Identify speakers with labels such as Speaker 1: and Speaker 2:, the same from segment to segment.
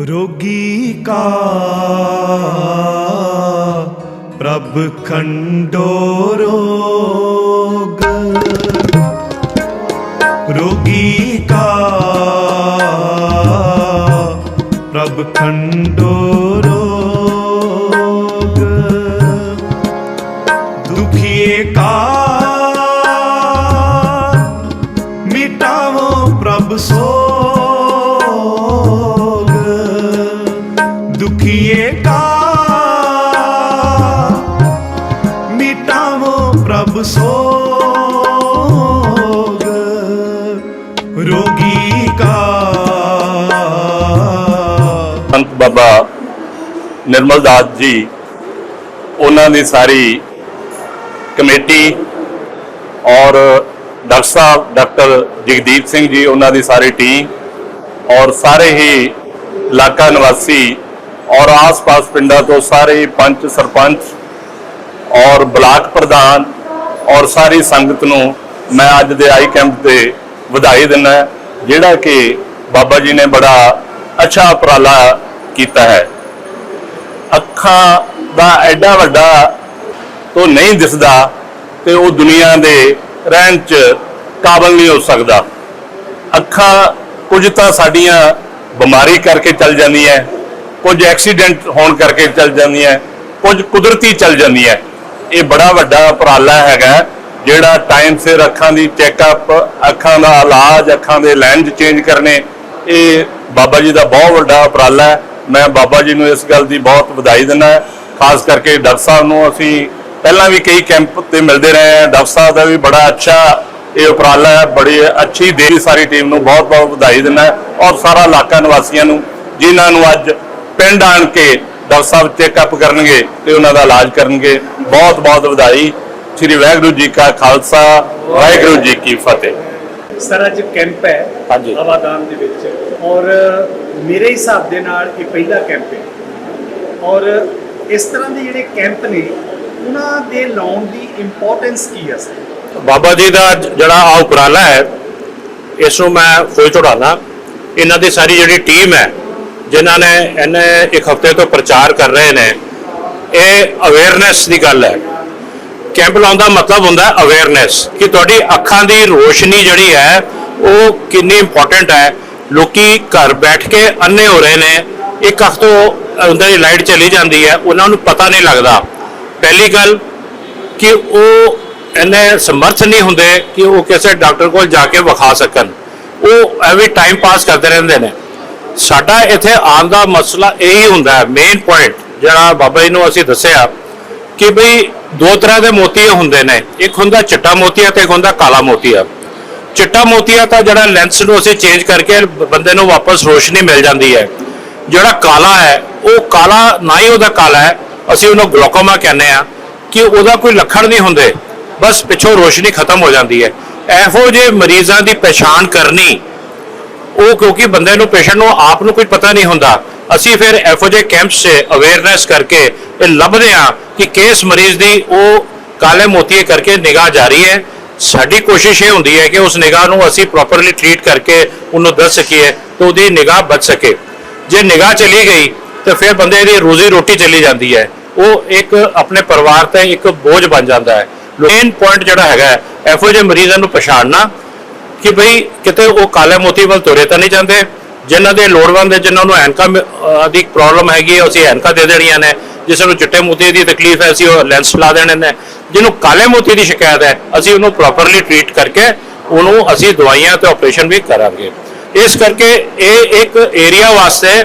Speaker 1: ਰੋਗੀ ਕਾ ਪ੍ਰਭ ਖੰਡੋ ਰੋਗ। ਰੋਗੀ ਕਾ ਪ੍ਰਭ ਖੰਡੋ
Speaker 2: ਬਾਬਾ ਨਿਰਮਲ ਦਾਸ ਜੀ, ਉਹਨਾਂ ਦੀ ਸਾਰੀ ਕਮੇਟੀ ਔਰ ਡਾਕਟਰ ਸਾਹਿਬ, ਡਾਕਟਰ ਜਗਦੀਪ ਸਿੰਘ ਜੀ, ਉਹਨਾਂ ਦੀ ਸਾਰੀ ਟੀਮ ਔਰ ਸਾਰੇ ਹੀ ਇਲਾਕਾ ਨਿਵਾਸੀ ਔਰ ਆਸ-ਪਾਸ ਪਿੰਡਾਂ ਤੋਂ ਸਾਰੇ ਪੰਚ ਸਰਪੰਚ ਔਰ ਬਲਾਕ ਪ੍ਰਧਾਨ ਔਰ ਸਾਰੀ ਸੰਗਤ ਨੂੰ ਮੈਂ ਅੱਜ ਦੇ ਆਈ ਕੈਂਪ ਤੇ ਵਧਾਈ ਦਿੰਦਾ ਜਿਹੜਾ ਕਿ ਬਾਬਾ ਜੀ ਨੇ ਬੜਾ ਅੱਛਾ ਉਪਰਾਲਾ ਕੀਤਾ ਹੈ। ਅੱਖਾਂ ਦਾ ਐਡਾ ਵੱਡਾ ਤੋਂ ਨਹੀਂ ਦਿਸਦਾ ਤੇ ਉਹ ਦੁਨੀਆ ਦੇ ਰਹਿਣ ਚ ਕਾਬਲ ਨਹੀਂ ਹੋ ਸਕਦਾ। ਅੱਖਾਂ ਕੁਝ ਤਾਂ ਸਾਡੀਆਂ ਬਿਮਾਰੀ ਕਰਕੇ ਚੱਲ ਜਾਂਦੀਆਂ ਕੁਝ ਐਕਸੀਡੈਂਟ ਹੋਣ ਕਰਕੇ ਚੱਲ ਜਾਂਦੀਆਂ ਕੁਝ ਕੁਦਰਤੀ ਚੱਲ ਜਾਂਦੀਆਂ ਇਹ ਬੜਾ ਵੱਡਾ ਉਪਰਾਲਾ ਹੈਗਾ ਜਿਹੜਾ ਟਾਈਮ ਸਿਰ ਅੱਖਾਂ ਦੀ ਚੈੱਕਅਪ ਅੱਖਾਂ ਦਾ ਇਲਾਜ, ਅੱਖਾਂ ਦੇ ਲੈਂਜ ਚੇਂਜ ਕਰਨੇ, ਇਹ ਬਾਬਾ ਜੀ ਦਾ ਬਹੁਤ ਵੱਡਾ ਉਪਰਾਲਾ ਹੈ। ਮੈਂ ਬਾਬਾ ਜੀ ਨੂੰ ਇਸ ਗੱਲ ਦੀ ਬਹੁਤ ਵਧਾਈ ਦਿੰਦਾ ਖਾਸ ਕਰਕੇ ਡਾਕਟਰ ਸਾਹਿਬ ਨੂੰ ਅਸੀਂ ਪਹਿਲਾਂ ਵੀ ਕਈ ਕੈਂਪ ਤੇ ਮਿਲਦੇ ਰਹੇ ਹਾਂ। ਡਾਕਟਰ ਸਾਹਿਬ ਦਾ ਵੀ ਬੜਾ ਅੱਛਾ ਇਹ ਉਪਰਾਲਾ ਹੈ। ਬੜੀ ਅੱਛੀ ਦੇਰੀ ਸਾਰੀ ਟੀਮ ਨੂੰ ਬਹੁਤ ਬਹੁਤ ਵਧਾਈ ਦਿੰਦਾ ਔਰ ਸਾਰਾ ਇਲਾਕਾ ਨਿਵਾਸੀਆਂ ਨੂੰ ਜਿਨ੍ਹਾਂ ਨੂੰ ਅੱਜ ਪਿੰਡ ਆਣ ਕੇ ਡਾਕਟਰ ਸਾਹਿਬ ਚੈੱਕਅਪ ਕਰਨਗੇ ਤੇ ਉਹਨਾਂ ਦਾ ਇਲਾਜ ਕਰਨਗੇ। ਬਹੁਤ ਬਹੁਤ ਵਧਾਈ। ਸ੍ਰੀ ਵਾਹਿਗੁਰੂ ਜੀ ਕਾ ਖਾਲਸਾ ਵਾਹਿਗੁਰੂ ਜੀ ਕੀ ਫਤਿਹ।
Speaker 3: ਸਰ ਅੱਜ ਕੈਂਪ ਹੈ
Speaker 2: ਹਾਂਜੀ।
Speaker 3: ਆਵਾਦਾਨ ਦੇ ਵਿੱਚ। ਔਰ ਮੇਰੇ ਹਿਸਾਬ ਦੇ ਨਾਲ ਇਹ ਪਹਿਲਾ ਕੈਂਪ ਹੈ। ਔਰ ਇਸ ਤਰ੍ਹਾਂ ਦੇ ਜਿਹੜੇ ਕੈਂਪ ਨੇ, ਉਹਨਾਂ ਦੇ ਲਾਉਣ ਦੀ ਇੰਪੋਰਟੈਂਸ ਕੀ ਹੈ? ਸਰ
Speaker 4: ਬਾਬਾ ਜੀ ਦਾ ਜਿਹੜਾ ਆ ਉਪਰਾਲਾ ਹੈ, ਇਸ ਨੂੰ ਮੈਂ ਫੌਜ ਚੜਾਉਣਾ ਇਹਨਾਂ ਦੀ ਸਾਰੀ ਜਿਹੜੀ ਟੀਮ ਹੈ, ਜਿਨ੍ਹਾਂ ਨੇ ਇਹਨੇ ਇੱਕ ਹਫ਼ਤੇ ਤੋਂ ਪ੍ਰਚਾਰ ਕਰ ਰਹੇ ਨੇ, ਇਹ ਅਵੇਅਰਨੈਸ ਦੀ ਗੱਲ ਹੈ। ਕੈਂਪ ਲਾਉਣ ਦਾ ਮਤਲਬ ਹੁੰਦਾ ਹੈ ਅਵੇਅਰਨੈਸ ਕਿ ਤੁਹਾਡੀ ਅੱਖਾਂ ਦੀ ਰੋਸ਼ਨੀ ਜਿਹੜੀ ਹੈ, ਉਹ ਕਿੰਨੀ ਇੰਪੋਰਟੈਂਟ ਹੈ। ਲੋਕੀ ਘਰ ਬੈਠ ਕੇ ਅੰਨੇ ਹੋ ਰਹੇ ਨੇ। ਇੱਕ ਅੱਖ ਤੋਂ ਉਹਨਾਂ ਦੀ ਲਾਈਟ ਚਲੀ ਜਾਂਦੀ ਹੈ, ਉਹਨਾਂ ਨੂੰ ਪਤਾ ਨਹੀਂ ਲੱਗਦਾ। ਪਹਿਲੀ ਗੱਲ ਕਿ ਉਹ ਇੰਨੇ ਸਮਰਥ ਨਹੀਂ ਹੁੰਦੇ ਕਿ ਉਹ ਕਿਸੇ ਡਾਕਟਰ ਕੋਲ ਜਾ ਕੇ ਵਿਖਾ ਸਕਣ। ਉਹ ਐਵੇਂ ਟਾਈਮ ਪਾਸ ਕਰਦੇ ਰਹਿੰਦੇ ਨੇ। ਸਾਡਾ ਇੱਥੇ ਆਉਣ ਦਾ ਮਸਲਾ ਇਹੀ ਹੁੰਦਾ ਹੈ ਮੇਨ ਪੁਆਇੰਟ ਜਿਹੜਾ ਬਾਬਾ ਜੀ ਨੂੰ ਅਸੀਂ ਦੱਸਿਆ ਕਿ ਬਈ ਦੋ ਤਰ੍ਹਾਂ ਦੇ ਮੋਤੀ ਹੁੰਦੇ ਨੇ। ਇੱਕ ਹੁੰਦਾ ਚਿੱਟਾ ਮੋਤੀਆ ਤੇ ਇੱਕ ਹੁੰਦਾ ਕਾਲਾ ਮੋਤੀਆ। ਚਿੱਟਾ ਮੋਤੀਆ ਤਾਂ ਜਿਹੜਾ ਲੈਂਸ ਨੂੰ ਅਸੀਂ ਚੇਂਜ ਕਰਕੇ ਬੰਦੇ ਨੂੰ ਵਾਪਸ ਰੋਸ਼ਨੀ ਮਿਲ ਜਾਂਦੀ ਹੈ। ਜਿਹੜਾ ਕਾਲਾ ਹੈ, ਉਹ ਕਾਲਾ ਨਾ ਹੀ ਉਹਦਾ ਕਾਲਾ ਹੈ, ਅਸੀਂ ਉਹਨੂੰ ਗਲੋਕੋਮਾ ਕਹਿੰਦੇ ਆ ਕਿ ਉਹਦਾ ਕੋਈ ਲੱਖਣ ਨਹੀਂ ਹੁੰਦੇ, ਬਸ ਪਿੱਛੋਂ ਰੋਸ਼ਨੀ ਖਤਮ ਹੋ ਜਾਂਦੀ ਹੈ। ਇਹੋ ਜਿਹੇ ਮਰੀਜ਼ਾਂ ਦੀ ਪਛਾਣ ਕਰਨੀ, ਉਹ ਕਿਉਂਕਿ ਬੰਦੇ ਨੂੰ ਪੇਸ਼ੈਂਟ ਨੂੰ ਆਪ ਨੂੰ ਕੋਈ ਪਤਾ ਨਹੀਂ ਹੁੰਦਾ। ਅਸੀਂ ਫਿਰ ਇਹੋ ਜਿਹੇ ਕੈਂਪਸ 'ਚ ਅਵੇਅਰਨੈਸ ਕਰਕੇ ਇਹ ਲੱਭਦੇ ਆ ਕਿ ਕਿਸ ਮਰੀਜ਼ ਦੀ ਉਹ ਕਾਲੇ ਮੋਤੀਏ ਕਰਕੇ ਨਿਗਾਹ ਜਾਰੀ ਹੈ। ਸਾਡੀ ਕੋਸ਼ਿਸ਼ ਇਹ ਹੁੰਦੀ ਹੈ ਕਿ ਉਸ ਨਿਗਾਹ ਨੂੰ ਅਸੀਂ ਪ੍ਰੋਪਰਲੀ ਟ੍ਰੀਟ ਕਰਕੇ ਉਹਨੂੰ ਦੱਸ ਸਕੀਏ ਤਾਂ ਉਹਦੀ ਨਿਗਾਹ ਬਚ ਸਕੇ। ਜੇ ਨਿਗਾਹ ਚਲੀ ਗਈ ਤਾਂ ਫਿਰ ਬੰਦੇ ਦੀ ਰੋਜ਼ੀ ਰੋਟੀ ਚਲੀ ਜਾਂਦੀ ਹੈ। ਉਹ ਇੱਕ ਆਪਣੇ ਪਰਿਵਾਰ ਤੇ ਇੱਕ ਬੋਝ ਬਣ ਜਾਂਦਾ ਹੈ। ਮੇਨ ਪੁਆਇੰਟ ਜਿਹੜਾ ਹੈਗਾ ਹੈ, ਇਹੋ ਜਿਹੇ ਮਰੀਜ਼ਾਂ ਨੂੰ ਪਛਾਣਨਾ ਕਿ ਭਈ ਕਿਤੇ ਉਹ ਕਾਲੇ ਮੋਤੀ ਵੱਲ ਤੁਰੇ ਤਾਂ ਨਹੀਂ ਜਾਂਦੇ ਜਿਨ੍ਹਾਂ ਦੇ ਲੋੜਵੰਦ ਹੈ ਜਿਨ੍ਹਾਂ ਨੂੰ ਐਨਕਾ ਮ- ਦੀ ਪ੍ਰੋਬਲਮ ਹੈਗੀ ਹੈ ਅਸੀਂ ਐਨਕਾਂ ਦੇ ਦੇਣੀਆਂ ਨੇ ਜਿਸ ਨੂੰ ਚਿੱਟੇ ਮੋਤੀ ਦੀ ਤਕਲੀਫ ਹੈ ਅਸੀਂ ਉਹ ਲੈਂਸ ਲਾ ਦੇਣੇ ਨੇ। ਜਿਹਨੂੰ ਕਾਲੇ ਮੋਤੀ ਦੀ ਸ਼ਿਕਾਇਤ ਹੈ, ਅਸੀਂ ਉਹਨੂੰ ਪ੍ਰੋਪਰਲੀ ਟ੍ਰੀਟ ਕਰਕੇ ਉਹਨੂੰ ਅਸੀਂ ਦਵਾਈਆਂ ਤੇ ਆਪਰੇਸ਼ਨ ਵੀ ਕਰਾਂਗੇ। ਇਸ ਕਰਕੇ ਇਹ ਇੱਕ ਏਰੀਆ ਵਾਸਤੇ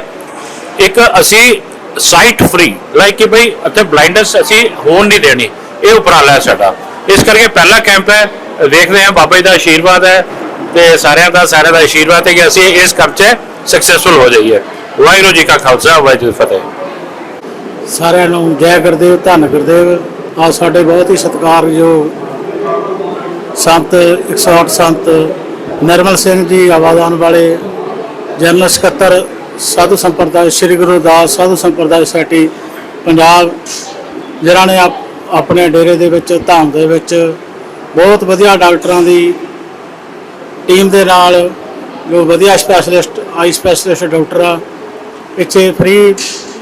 Speaker 4: ਇੱਕ ਅਸੀਂ ਸਾਈਟ ਫ੍ਰੀ ਲਾਈਕ ਕਿ ਭਈ ਇੱਥੇ ਬਲਾਈਂਡਨੈਸ ਅਸੀਂ ਹੋਣ ਨਹੀਂ ਦੇਣੀ, ਇਹ ਉਪਰਾਲਾ ਹੈ ਸਾਡਾ। ਇਸ ਕਰਕੇ ਪਹਿਲਾ ਕੈਂਪ ਹੈ, ਦੇਖਦੇ ਹਾਂ ਬਾਬਾ ਜੀ ਦਾ ਆਸ਼ੀਰਵਾਦ ਹੈ ਤੇ ਸਾਰਿਆਂ ਦਾ ਸਾਰਿਆਂ ਦਾ ਆਸ਼ੀਰਵਾਦ ਹੈ ਕਿ ਅਸੀਂ ਇਸ ਕੰਮ 'ਚ ਸਕਸੈਸਫੁਲ ਹੋ ਜਾਈਏ। ਵਾਹਿਗੁਰੂ ਜੀ ਕਾ ਖਾਲਸਾ, ਵਾਹਿਗੁਰੂ ਫਤਿਹ।
Speaker 5: ਸਾਰਿਆਂ ਨੂੰ ਜੈ ਗੁਰਦੇਵ, ਧੰਨ ਗੁਰਦੇਵ। ਆ ਸਾਡੇ ਬਹੁਤ ਹੀ ਸਤਿਕਾਰਯੋਗ ਸੰਤ 108 ਸੰਤ ਨਿਰਮਲ ਸਿੰਘ ਜੀ ਆਵਾਜ਼ਾਨ ਵਾਲੇ ਜਨਰਲ ਸਕੱਤਰ, ਸਾਧੂ ਸੰਪਰਦਾਇ, ਸ੍ਰੀ ਗੁਰੂ ਦਾਸ ਸਾਧੂ ਸੰਪਰਦਾਇ ਸੋਸਾਇਟੀ, ਪੰਜਾਬ, ਜਿਨ੍ਹਾਂ ਨੇ ਆਪਣੇ ਡੇਰੇ ਦੇ ਵਿੱਚ, ਧਾਮ ਦੇ ਵਿੱਚ ਬਹੁਤ ਵਧੀਆ ਡਾਕਟਰਾਂ ਦੀ ਟੀਮ ਦੇ ਨਾਲ ਜੋ ਵਧੀਆ ਸਪੈਸ਼ਲਿਸਟ, ਆਈ ਸਪੈਸ਼ਲਿਸਟ ਡਾਕਟਰ ਆ, ਪਿੱਛੇ ਫ੍ਰੀ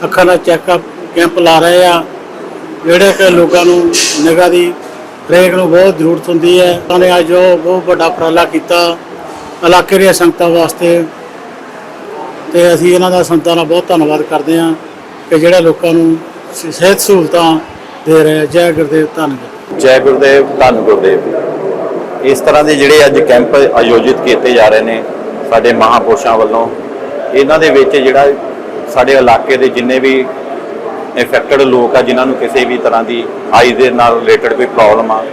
Speaker 5: ਅੱਖਾਂ ਦਾ ਚੈੱਕਅਪ ਕੈਂਪ ਲਾ ਰਹੇ ਆ। ਜਿਹੜੇ ਕਿ ਲੋਕਾਂ ਨੂੰ ਨਿਗਾਹ ਦੀ ਹਰੇਕ ਨੂੰ ਬਹੁਤ ਜ਼ਰੂਰਤ ਹੁੰਦੀ ਹੈ। ਉਹਨਾਂ ਨੇ ਅੱਜ ਉਹ ਬਹੁਤ ਵੱਡਾ ਉਪਰਾਲਾ ਕੀਤਾ ਇਲਾਕੇ ਦੀਆਂ ਸੰਗਤਾਂ ਵਾਸਤੇ। ਤੇ ਅਸੀਂ ਇਹਨਾਂ ਦਾ ਸੰਗਤਾਂ ਦਾ ਬਹੁਤ ਧੰਨਵਾਦ ਕਰਦੇ ਹਾਂ ਕਿ ਜਿਹੜੇ ਲੋਕਾਂ ਨੂੰ ਸਿਹਤ ਸਹੂਲਤਾਂ ਦੇ ਰਹੇ ਜੈ ਗੁਰਦੇਵ ਧੰਨ
Speaker 6: ਜੈ ਗੁਰਦੇਵ, ਧੰਨ ਗੁਰਦੇਵ। ਇਸ ਤਰ੍ਹਾਂ ਦੇ ਜਿਹੜੇ ਅੱਜ ਕੈਂਪ ਆਯੋਜਿਤ ਕੀਤੇ ਜਾ ਰਹੇ ਨੇ ਸਾਡੇ ਮਹਾਪੁਰਸ਼ਾਂ ਵੱਲੋਂ, ਇਹਨਾਂ ਦੇ ਵਿੱਚ ਜਿਹੜਾ ਸਾਡੇ ਇਲਾਕੇ ਦੇ ਜਿੰਨੇ ਵੀ ਇਫੈਕਟਡ ਲੋਕ ਆ ਜਿਨ੍ਹਾਂ ਨੂੰ ਕਿਸੇ ਵੀ ਤਰ੍ਹਾਂ ਦੀ ਆਈ ਦੇ ਨਾਲ ਰਿਲੇਟਡ ਕੋਈ ਪ੍ਰੋਬਲਮ ਆ,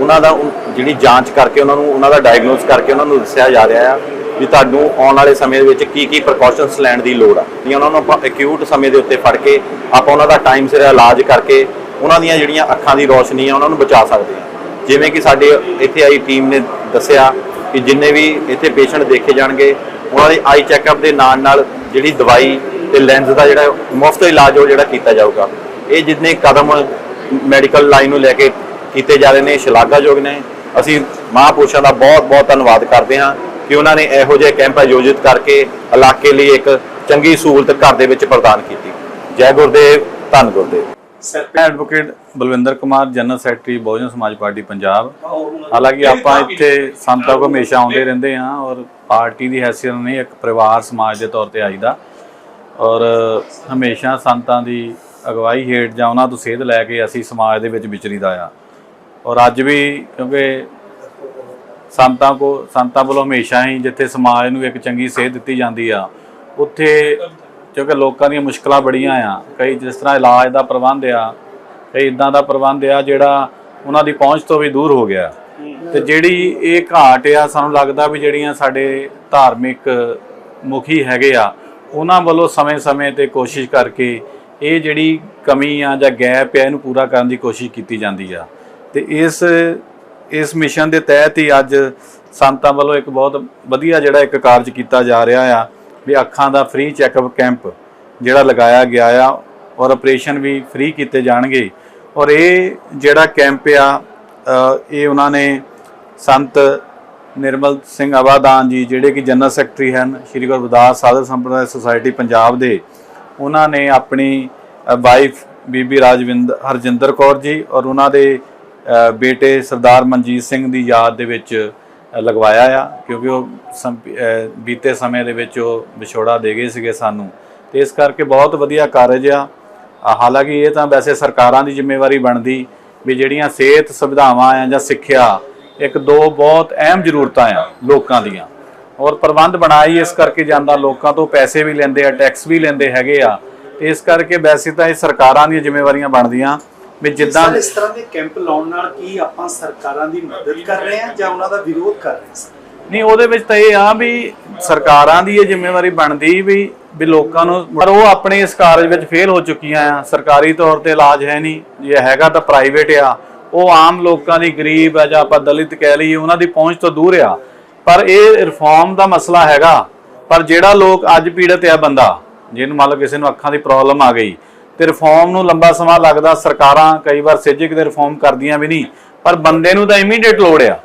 Speaker 6: ਉਹਨਾਂ ਦਾ ਜਿਹੜੀ ਜਾਂਚ ਕਰਕੇ ਉਹਨਾਂ ਨੂੰ, ਉਹਨਾਂ ਦਾ ਡਾਇਗਨੋਸ ਕਰਕੇ ਉਹਨਾਂ ਨੂੰ ਦੱਸਿਆ ਜਾ ਰਿਹਾ ਆ ਵੀ ਤੁਹਾਨੂੰ ਆਉਣ ਵਾਲੇ ਸਮੇਂ ਦੇ ਵਿੱਚ ਕੀ ਕੀ ਪ੍ਰੀਕਾਸ਼ਨਸ ਲੈਣ ਦੀ ਲੋੜ ਆ। ਵੀ ਉਹਨਾਂ ਨੂੰ ਆਪਾਂ ਅਕਿਊਟ ਸਮੇਂ ਦੇ ਉੱਤੇ ਫੜ ਕੇ ਆਪਾਂ ਉਹਨਾਂ ਦਾ ਟਾਈਮ ਸਿਰ ਇਲਾਜ ਕਰਕੇ ਉਹਨਾਂ ਦੀਆਂ ਜਿਹੜੀਆਂ ਅੱਖਾਂ ਦੀ ਰੋਸ਼ਨੀ ਆ ਉਹਨਾਂ ਨੂੰ ਬਚਾ ਸਕਦੇ ਆ। ਜਿਵੇਂ ਕਿ ਸਾਡੇ ਇੱਥੇ ਆਈ ਟੀਮ ਨੇ ਦੱਸਿਆ ਕਿ ਜਿੰਨੇ ਵੀ ਇੱਥੇ ਪੇਸ਼ੈਂਟ ਦੇਖੇ ਜਾਣਗੇ, ਉਹਨਾਂ ਦੇ ਆਈ ਚੈੱਕਅਪ ਦੇ ਨਾਲ ਨਾਲ ਜਿਹੜੀ ਦਵਾਈ ਤੇ ਲੈਂਸ ਦਾ ਜਿਹੜਾ ਮੁਫਤ ਇਲਾਜ ਉਹ ਜਿਹੜਾ ਕੀਤਾ ਜਾਊਗਾ। ਇਹ ਜਿੰਨੇ ਕਦਮ ਮੈਡੀਕਲ ਲਾਈਨ ਨੂੰ ਲੈ ਕੇ ਕੀਤੇ ਜਾ ਰਹੇ ਨੇ, ਸ਼ਲਾਘਾਯੋਗ ਨੇ। ਅਸੀਂ ਮਹਾਂਪੁਰਸ਼ਾਂ ਦਾ ਬਹੁਤ ਬਹੁਤ ਧੰਨਵਾਦ ਕਰਦੇ ਹਾਂ ਕਿ ਉਹਨਾਂ ਨੇ ਇਹੋ ਜਿਹੇ ਕੈਂਪ ਆਯੋਜਿਤ ਕਰਕੇ ਇਲਾਕੇ ਲਈ ਇੱਕ ਚੰਗੀ ਸਹੂਲਤ ਘਰ ਦੇ ਵਿੱਚ ਪ੍ਰਦਾਨ ਕੀਤੀ। ਜੈ ਗੁਰਦੇਵ, ਧੰਨ
Speaker 3: Gurdev.
Speaker 7: Sir advocate Balwinder Kumar general secretary Bahujan Samaj party, Punjab. ਹਾਲਾਂਕਿ ਆਪਾਂ ਇੱਥੇ ਸੰਤਾਂ ਕੋ ਹਮੇਸ਼ਾ ਆਉਂਦੇ ਰਹਿੰਦੇ ਹਾਂ ਔਰ ਪਾਰਟੀ ਦੀ ਹੈਸੀਅਤ ਨਹੀਂ, ਇੱਕ ਪਰਿਵਾਰ, ਸਮਾਜ ਦੇ ਤੌਰ ਤੇ ਆਈਦਾ। ਔਰ ਹਮੇਸ਼ਾ ਸੰਤਾਂ ਦੀ ਅਗਵਾਈ ਹੇਠ ਜਾਂ ਉਹਨਾਂ ਤੋਂ ਸੇਧ ਲੈ ਕੇ ਅਸੀਂ ਸਮਾਜ ਦੇ ਵਿੱਚ ਵਿਚਰੀਦਾ ਆ। ਔਰ ਅੱਜ ਵੀ ਕਿਉਂਕਿ ਸੰਤਾਂ ਕੋ ਸੰਤਾਂ ਵੱਲੋਂ ਹਮੇਸ਼ਾ ਹੀ ਜਿੱਥੇ ਸਮਾਜ ਨੂੰ ਇੱਕ ਚੰਗੀ ਸੇਧ ਦਿੱਤੀ ਜਾਂਦੀ ਆ, ਉੱਥੇ ਕਿਉਂਕਿ ਲੋਕਾਂ ਦੀਆਂ ਮੁਸ਼ਕਲਾਂ ਬੜੀਆਂ ਆ। ਕਈ ਜਿਸ ਤਰ੍ਹਾਂ ਇਲਾਜ ਦਾ ਪ੍ਰਬੰਧ ਆ, ਕਈ ਇਦਾਂ ਦਾ ਪ੍ਰਬੰਧ ਆ ਜਿਹੜਾ ਉਹਨਾਂ ਦੀ ਪਹੁੰਚ ਤੋਂ ਵੀ ਦੂਰ ਹੋ ਗਿਆ। ਤੇ ਜਿਹੜੀ ਇਹ ਘਾਟ ਆ, ਸਾਨੂੰ ਲੱਗਦਾ ਵੀ ਜਿਹੜੀਆਂ ਸਾਡੇ ਧਾਰਮਿਕ ਮੁਖੀ ਹੈਗੇ ਆ ਉਹਨਾਂ ਵੱਲੋਂ ਸਮੇਂ-ਸਮੇਂ ਤੇ ਕੋਸ਼ਿਸ਼ ਕਰਕੇ ਇਹ ਜਿਹੜੀ ਕਮੀ ਆ ਜਾਂ ਗੈਪ ਆ, ਇਹਨੂੰ ਪੂਰਾ ਕਰਨ ਦੀ ਕੋਸ਼ਿਸ਼ ਕੀਤੀ ਜਾਂਦੀ ਆ। ਤੇ ਇਸ ਇਸ ਮਿਸ਼ਨ ਦੇ ਤਹਿਤ ਹੀ ਅੱਜ ਸੰਤਾਂ ਵੱਲੋਂ ਇੱਕ ਬਹੁਤ ਵਧੀਆ ਜਿਹੜਾ ਇੱਕ ਕਾਰਜ ਕੀਤਾ ਜਾ ਰਿਹਾ ਆ ਵੀ ਅੱਖਾਂ ਦਾ ਫ੍ਰੀ ਚੈੱਕਅਪ ਕੈਂਪ ਜਿਹੜਾ ਲਗਾਇਆ ਗਿਆ ਆ ਔਰ ਆਪਰੇਸ਼ਨ ਵੀ ਫ੍ਰੀ ਕੀਤੇ ਜਾਣਗੇ। ਔਰ ਇਹ ਜਿਹੜਾ ਕੈਂਪ ਆ ਇਹ ਉਹਨਾਂ ਨੇ ਸੰਤ ਨਿਰਮਲ ਸਿੰਘ ਆਬਾਦਾਨ ਜੀ, ਜਿਹੜੇ ਕਿ ਜਨਰਲ ਸੈਕਟਰੀ ਹਨ, ਸ਼੍ਰੀ ਗੁਰਦਾਸ ਰਵਿਦਾਸ ਸੰਪਰਦਾਇ ਸੁਸਾਇਟੀ ਪੰਜਾਬ ਦੇ, ਉਹਨਾਂ ਨੇ ਆਪਣੀ ਵਾਈਫ ਬੀਬੀ ਰਾਜਵਿੰਦਰ ਹਰਜਿੰਦਰ ਕੌਰ ਜੀ ਔਰ ਉਹਨਾਂ ਦੇ ਬੇਟੇ ਸਰਦਾਰ ਮਨਜੀਤ ਸਿੰਘ ਦੀ ਯਾਦ ਦੇ ਵਿੱਚ ਲਗਵਾਇਆ ਆ, ਕਿਉਂਕਿ ਉਹ ਸੰਪ- ਬੀਤੇ ਸਮੇਂ ਦੇ ਵਿੱਚ ਉਹ ਵਿਛੋੜਾ ਦੇ ਗਏ ਸੀਗੇ ਸਾਨੂੰ। ਤੇ ਇਸ ਕਰਕੇ ਬਹੁਤ ਵਧੀਆ ਕਾਰਜ ਆ। ਹਾਲਾਂਕਿ ਇਹ ਤਾਂ ਵੈਸੇ ਸਰਕਾਰਾਂ ਦੀ ਜ਼ਿੰਮੇਵਾਰੀ ਬਣਦੀ ਵੀ ਜਿਹੜੀਆਂ ਸਿਹਤ ਸੁਵਿਧਾਵਾਂ ਆ ਜਾਂ ਸਿੱਖਿਆ ਇੱਕ ਦੋ ਬਹੁਤ ਅਹਿਮ ਜ਼ਰੂਰਤਾਂ ਆ ਲੋਕਾਂ ਦੀਆਂ। ਔਰ ਪ੍ਰਬੰਧ ਬਣਾਈ ਇਸ ਕਰਕੇ ਜਾਂਦਾ ਲੋਕਾਂ ਤੋਂ ਪੈਸੇ ਵੀ ਲੈਂਦੇ ਆ ਟੈਕਸ ਵੀ ਲੈਂਦੇ ਹੈਗੇ ਆ। ਇਸ ਕਰਕੇ ਵੈਸੇ ਤਾਂ ਇਹ ਸਰਕਾਰਾਂ ਦੀਆਂ ਜ਼ਿੰਮੇਵਾਰੀਆਂ ਬਣਦੀਆਂ ਵੀ ਜਿੱਦਾਂ
Speaker 3: ਇਸ ਤਰ੍ਹਾਂ ਦੇ ਕੈਂਪ ਲਾਉਣ ਨਾਲ ਕੀ ਆਪਾਂ ਸਰਕਾਰਾਂ ਦੀ ਮਦਦ ਕਰ ਰਹੇ ਹਾਂ ਜਾਂ ਉਹਨਾਂ ਦਾ ਵਿਰੋਧ ਕਰ ਰਹੇ ਸਰ?
Speaker 7: ਨਹੀਂ ਉਹਦੇ ਵਿੱਚ ਤਾਂ ਇਹ ਆ ਵੀ ਸਰਕਾਰਾਂ ਦੀ ਇਹ ਜ਼ਿੰਮੇਵਾਰੀ ਬਣਦੀ ਵੀ ਵੀ ਲੋਕਾਂ ਨੂੰ ਪਰ ਉਹ ਆਪਣੇ ਇਸ ਕਾਰਜ ਵਿੱਚ ਫੇਲ ਹੋ ਚੁੱਕੀਆਂ ਆ। ਸਰਕਾਰੀ ਤੌਰ ਤੇ ਇਲਾਜ ਹੈ ਨਹੀਂ ਜੇ ਹੈਗਾ ਤਾਂ ਪ੍ਰਾਈਵੇਟ ਆ। ਉਹ ਆਮ ਲੋਕਾਂ ਦੀ ਗਰੀਬ ਆ ਜਾਂ ਆਪਾਂ ਦਲਿਤ ਕਹਿ ਲਈਏ, ਉਹਨਾਂ ਦੀ ਪਹੁੰਚ ਤੋਂ ਦੂਰ ਆ। ਪਰ ਇਹ ਰਿਫਾਰਮ ਦਾ ਮਸਲਾ ਹੈਗਾ। ਪਰ ਜਿਹੜਾ ਲੋਕ ਅੱਜ ਪੀੜਤ ਆ ਬੰਦਾ, ਜਿਹਨੂੰ ਮੰਨ ਲਓ ਕਿਸੇ ਨੂੰ ਅੱਖਾਂ ਦੀ ਪ੍ਰੋਬਲਮ ਆ ਗਈ, ਤੇ ਰਿਫਾਰਮ ਨੂੰ ਲੰਬਾ ਸਮਾਂ ਲੱਗਦਾ, ਸਰਕਾਰਾਂ ਕਈ ਵਾਰ ਸਿੱਜਕ ਕਿਤੇ ਰਿਫਾਰਮ ਕਰਦੀਆਂ ਵੀ ਨਹੀਂ, ਪਰ ਬੰਦੇ ਨੂੰ ਤਾਂ ਇਮੀਡੀਏਟ ਲੋੜ ਆ।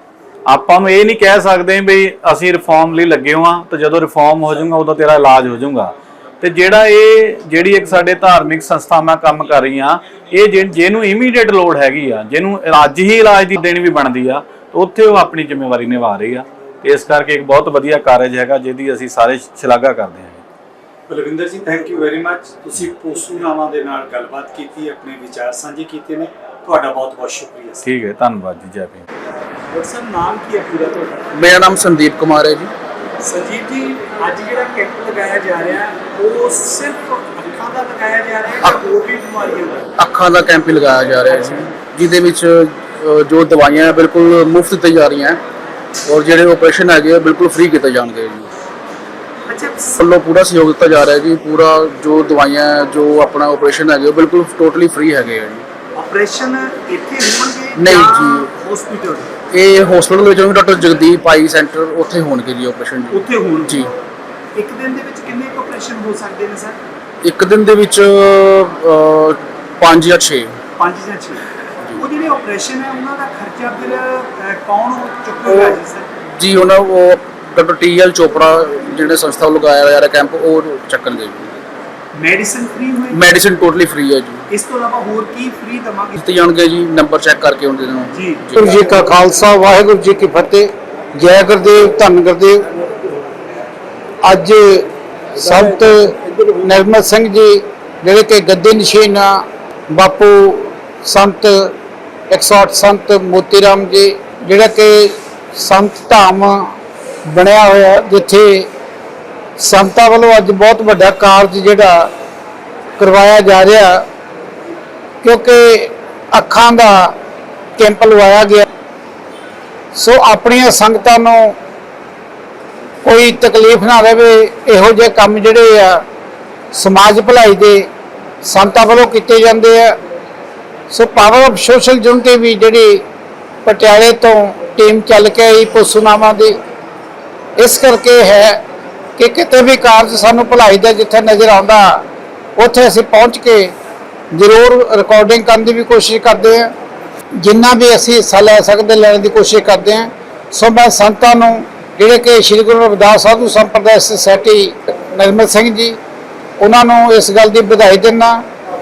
Speaker 7: ਆਪਾਂ ਨੂੰ ਇਹ ਨਹੀਂ ਕਹਿ ਸਕਦੇ ਵੀ ਅਸੀਂ ਰਿਫਾਰਮ ਲਈ ਲੱਗੇ ਹਾਂ ਤੇ ਜਦੋਂ ਰਿਫਾਰਮ ਹੋ ਜਾਊਗਾ, ਉਦੋਂ ਤੇਰਾ ਇਲਾਜ ਹੋ ਜਾਊਗਾ। ਤੇ ਜਿਹੜਾ ਇਹ ਜਿਹੜੀ ਇੱਕ ਸਾਡੇ ਧਾਰਮਿਕ ਸੰਸਥਾਵਾਂ ਕੰਮ ਕਰ ਰਹੀਆਂ ਇਹ ਜਿਹ- ਜਿਹਨੂੰ ਇਮੀਡੀਏਟ ਲੋੜ ਹੈਗੀ ਆ ਜਿਹਨੂੰ ਅੱਜ ਹੀ ਇਲਾਜ ਦੀ ਦੇਣੀ ਵੀ ਬਣਦੀ ਆ ਤੇ ਉੱਥੇ ਉਹ ਆਪਣੀ ਜ਼ਿੰਮੇਵਾਰੀ ਨਿਭਾ ਰਹੀ ਆ। ਤੇ ਇਸ ਕਰਕੇ ਇੱਕ ਬਹੁਤ ਵਧੀਆ ਕਾਰਜ ਹੈਗਾ ਜਿਹਦੀ ਅਸੀਂ ਸਾਰੇ ਸ਼ਲਾਘਾ ਕਰਦੇ ਹਾਂ।
Speaker 3: ਬਲਵਿੰਦਰ ਜੀ ਥੈਂਕ ਯੂ ਵੈਰੀ ਮੱਚ ਤੁਸੀਂ ਪੋਸੂਨਾਵਾਂ ਦੇ ਨਾਲ ਗੱਲਬਾਤ ਕੀਤੀ ਆਪਣੇ ਵਿਚਾਰ ਸਾਂਝੇ ਕੀਤੇ ਨੇ। ਤੁਹਾਡਾ ਬਹੁਤ ਬਹੁਤ ਸ਼ੁਕਰੀਆ
Speaker 7: ਠੀਕ ਹੈ ਧੰਨਵਾਦ ਜੀ ਜੈ ਭੀਮ।
Speaker 3: ਡਾਕਟਰ ਸਾਹਿਬ ਨਾਮ ਕੀ ਹੈ ਪੂਰਾ ਤੁਹਾਡਾ?
Speaker 8: ਮੇਰਾ ਨਾਮ ਸੰਦੀਪ ਕੁਮਾਰ ਹੈ ਜੀ।
Speaker 3: ਸੰਜੀਵ ਜੀ ਅੱਜ ਜਿਹੜਾ ਕੈਂਪ ਲਗਾਇਆ ਜਾ ਰਿਹਾ ਉਹ ਸਿਰਫ ਅੱਖਾਂ ਦਾ ਲਗਾਇਆ ਜਾ ਰਿਹਾ ਹੈ ਜਾਂ ਹੋਰ ਵੀ ਬਿਮਾਰੀਆਂ ਦਾ?
Speaker 8: ਅੱਖਾਂ ਦਾ ਕੈਂਪ ਲਗਾਇਆ ਜਾ ਰਿਹਾ ਹੈ ਜਿਹਦੇ ਵਿੱਚ ਜੋ ਦਵਾਈਆਂ ਬਿਲਕੁਲ ਮੁਫਤ ਦਿੱਤੀਆਂ ਜਾ ਰਹੀਆਂ ਔਰ ਜਿਹੜੇ ਆਪਰੇਸ਼ਨ ਹੈਗੇ ਆ ਬਿਲਕੁਲ ਫ੍ਰੀ ਕੀਤੇ ਜਾਣਗੇ ਜੀ।
Speaker 3: ਅੱਛਾ
Speaker 8: ਵੱਲੋਂ ਪੂਰਾ ਸਹਿਯੋਗ ਦਿੱਤਾ ਜਾ ਰਿਹਾ ਹੈ ਜੀ ਪੂਰਾ ਜੋ ਦਵਾਈਆਂ ਜੋ ਆਪਣਾ ਆਪਰੇਸ਼ਨ ਹੈਗੇ ਉਹ ਬਿਲਕੁਲ ਟੋਟਲੀ ਫ੍ਰੀ ਹੈਗੇ ਆ ਜੀ।
Speaker 3: ਆਪਰੇਸ਼ਨ ਇੱਥੇ ਹੋਣਗੇ
Speaker 8: ਨਹੀਂ ਜੀ।
Speaker 3: ਹਸਪੀਟਲ
Speaker 8: ਇਹ ਹਸਪੀਟਲ ਵਿੱਚ ਹੋਣਗੇ ਡਾਕਟਰ ਜਗਦੀਪ ਆਈ ਸੈਂਟਰ ਉੱਥੇ ਹੋਣਗੇ ਜੀ ਆਪਰੇਸ਼ਨ ਜੀ।
Speaker 3: ਉੱਥੇ ਹੋਣ
Speaker 8: ਜੀ।
Speaker 3: ਇੱਕ ਦਿਨ ਦੇ ਵਿੱਚ ਕਿੰਨੇ ਕੁ ਆਪਰੇਸ਼ਨ ਹੋ ਸਕਦੇ ਨੇ ਸਰ?
Speaker 8: ਇੱਕ ਦਿਨ ਦੇ ਵਿੱਚ 5 ਜਾਂ 6
Speaker 3: ਪੰਜ ਜਾਂ ਛੇ। ਉਹ ਜਿਹੜੇ ਆਪਰੇਸ਼ਨ ਹੈ ਉਹਨਾਂ ਦਾ ਖਰਚਾ ਫਿਰ ਅਹ, ਕੌਣ ਚੁੱਕੇਗਾ ਜੀ ਸਰ?
Speaker 8: ਜੀ ਉਹਨਾਂ ਉਹ ਡਾਕਟਰ ਟੀ ਐਲ ਚੋਪੜਾ ਜਿਹੜੇ ਸੰਸਥਾ ਲਗਾਇਆ ਰਿਹਾ ਕੈਂਪ ਉਹ ਚੱਕਣਗੇ ਜੀ।
Speaker 3: ਮੈਡੀਸਿਨ ਫ੍ਰੀ ਹੋਏਗੀ
Speaker 8: ਮੈਡੀਸਿਨ ਟੋਟਲੀ ਫ੍ਰੀ ਹੈ ਜੀ।
Speaker 3: ਇਸ ਤੋਂ ਇਲਾਵਾ ਹੋਰ ਕੀ ਫ੍ਰੀ ਦਵਾਂਗੇ?
Speaker 8: ਦਿੱਤੇ ਜਾਣਗੇ ਜੀ ਨੰਬਰ ਚੈੱਕ ਕਰਕੇ ਉਹਨਾਂ ਦੇ ਨੂੰ
Speaker 3: ਜੀ।
Speaker 5: ਵਾਹਿਗੁਰੂ ਜੀ ਕਾ ਖਾਲਸਾ ਵਾਹਿਗੁਰੂ ਜੀ ਕੀ ਫਤਿਹ। ਜੈ ਗੁਰਦੇਵ ਧੰਨ ਗੁਰਦੇਵ। ਅੱਜ ਸੰਤ ਨਿਰਮਲ ਸਿੰਘ ਜੀ ਜਿਹੜੇ ਕਿ ਗੱਦੇ ਨਸ਼ੀਨਾ ਬਾਪੂ ਸੰਤ 108 ਸੰਤ ਮੋਤੀ ਰਾਮ ਜੀ ਜਿਹੜਾ ਕਿ ਸੰਤ ਧਾਮ ਬਣਿਆ ਹੋਇਆ ਜਿੱਥੇ ਸੰਤਾਂ ਵੱਲੋਂ ਅੱਜ ਬਹੁਤ ਵੱਡਾ ਕਾਰਜ ਜਿਹੜਾ ਕਰਵਾਇਆ ਜਾ ਰਿਹਾ, ਕਿਉਂਕਿ ਅੱਖਾਂ ਦਾ ਕੈਂਪ ਲਵਾਇਆ ਗਿਆ। ਸੋ ਆਪਣੀਆਂ ਸੰਗਤਾਂ ਨੂੰ ਕੋਈ ਤਕਲੀਫ ਨਾ ਰਹੇ ਇਹੋ ਜਿਹੇ ਕੰਮ ਜਿਹੜੇ ਆ, ਸਮਾਜ ਭਲਾਈ ਦੇ ਸੰਤਾਂ ਵੱਲੋਂ ਕੀਤੇ ਜਾਂਦੇ ਆ। So power of social unity ਵੀ ਜਿਹੜੀ ਪਟਿਆਲੇ ਤੋਂ ਟੀਮ ਚੱਲ ਕੇ ਆਈ ਪੋਸੂਨਾਮਾ ਦੀ, ਇਸ ਕਰਕੇ ਹੈ ਕਿ ਕਿਤੇ ਵੀ ਕਾਰਜ ਸਾਨੂੰ ਭਲਾਈ ਦਾ ਜਿੱਥੇ ਨਜ਼ਰ ਆਉਂਦਾ, ਉੱਥੇ ਅਸੀਂ ਪਹੁੰਚ ਕੇ ਜ਼ਰੂਰ ਰਿਕਾਰਡਿੰਗ ਕਰਨ ਦੀ ਵੀ ਕੋਸ਼ਿਸ਼ ਕਰਦੇ ਹਾਂ। ਜਿੰਨਾ ਵੀ ਅਸੀਂ ਹਿੱਸਾ ਲੈ ਸਕਦੇ, ਲੈਣ ਦੀ ਕੋਸ਼ਿਸ਼ ਕਰਦੇ ਹਾਂ। ਸੋ ਮੈਂ ਸੰਤਾਂ ਨੂੰ, ਜਿਹੜੇ ਕਿ ਸ੍ਰੀ ਗੁਰੂ ਰਵਿਦਾਸ ਸਾਧੂ ਸੰਪਰਦਾਇ ਸੁਸਾਇਟੀ ਨਿਰਮਲ ਸਿੰਘ ਜੀ, ਉਹਨਾਂ ਨੂੰ ਇਸ ਗੱਲ ਦੀ ਵਧਾਈ ਦਿੰਦਾ,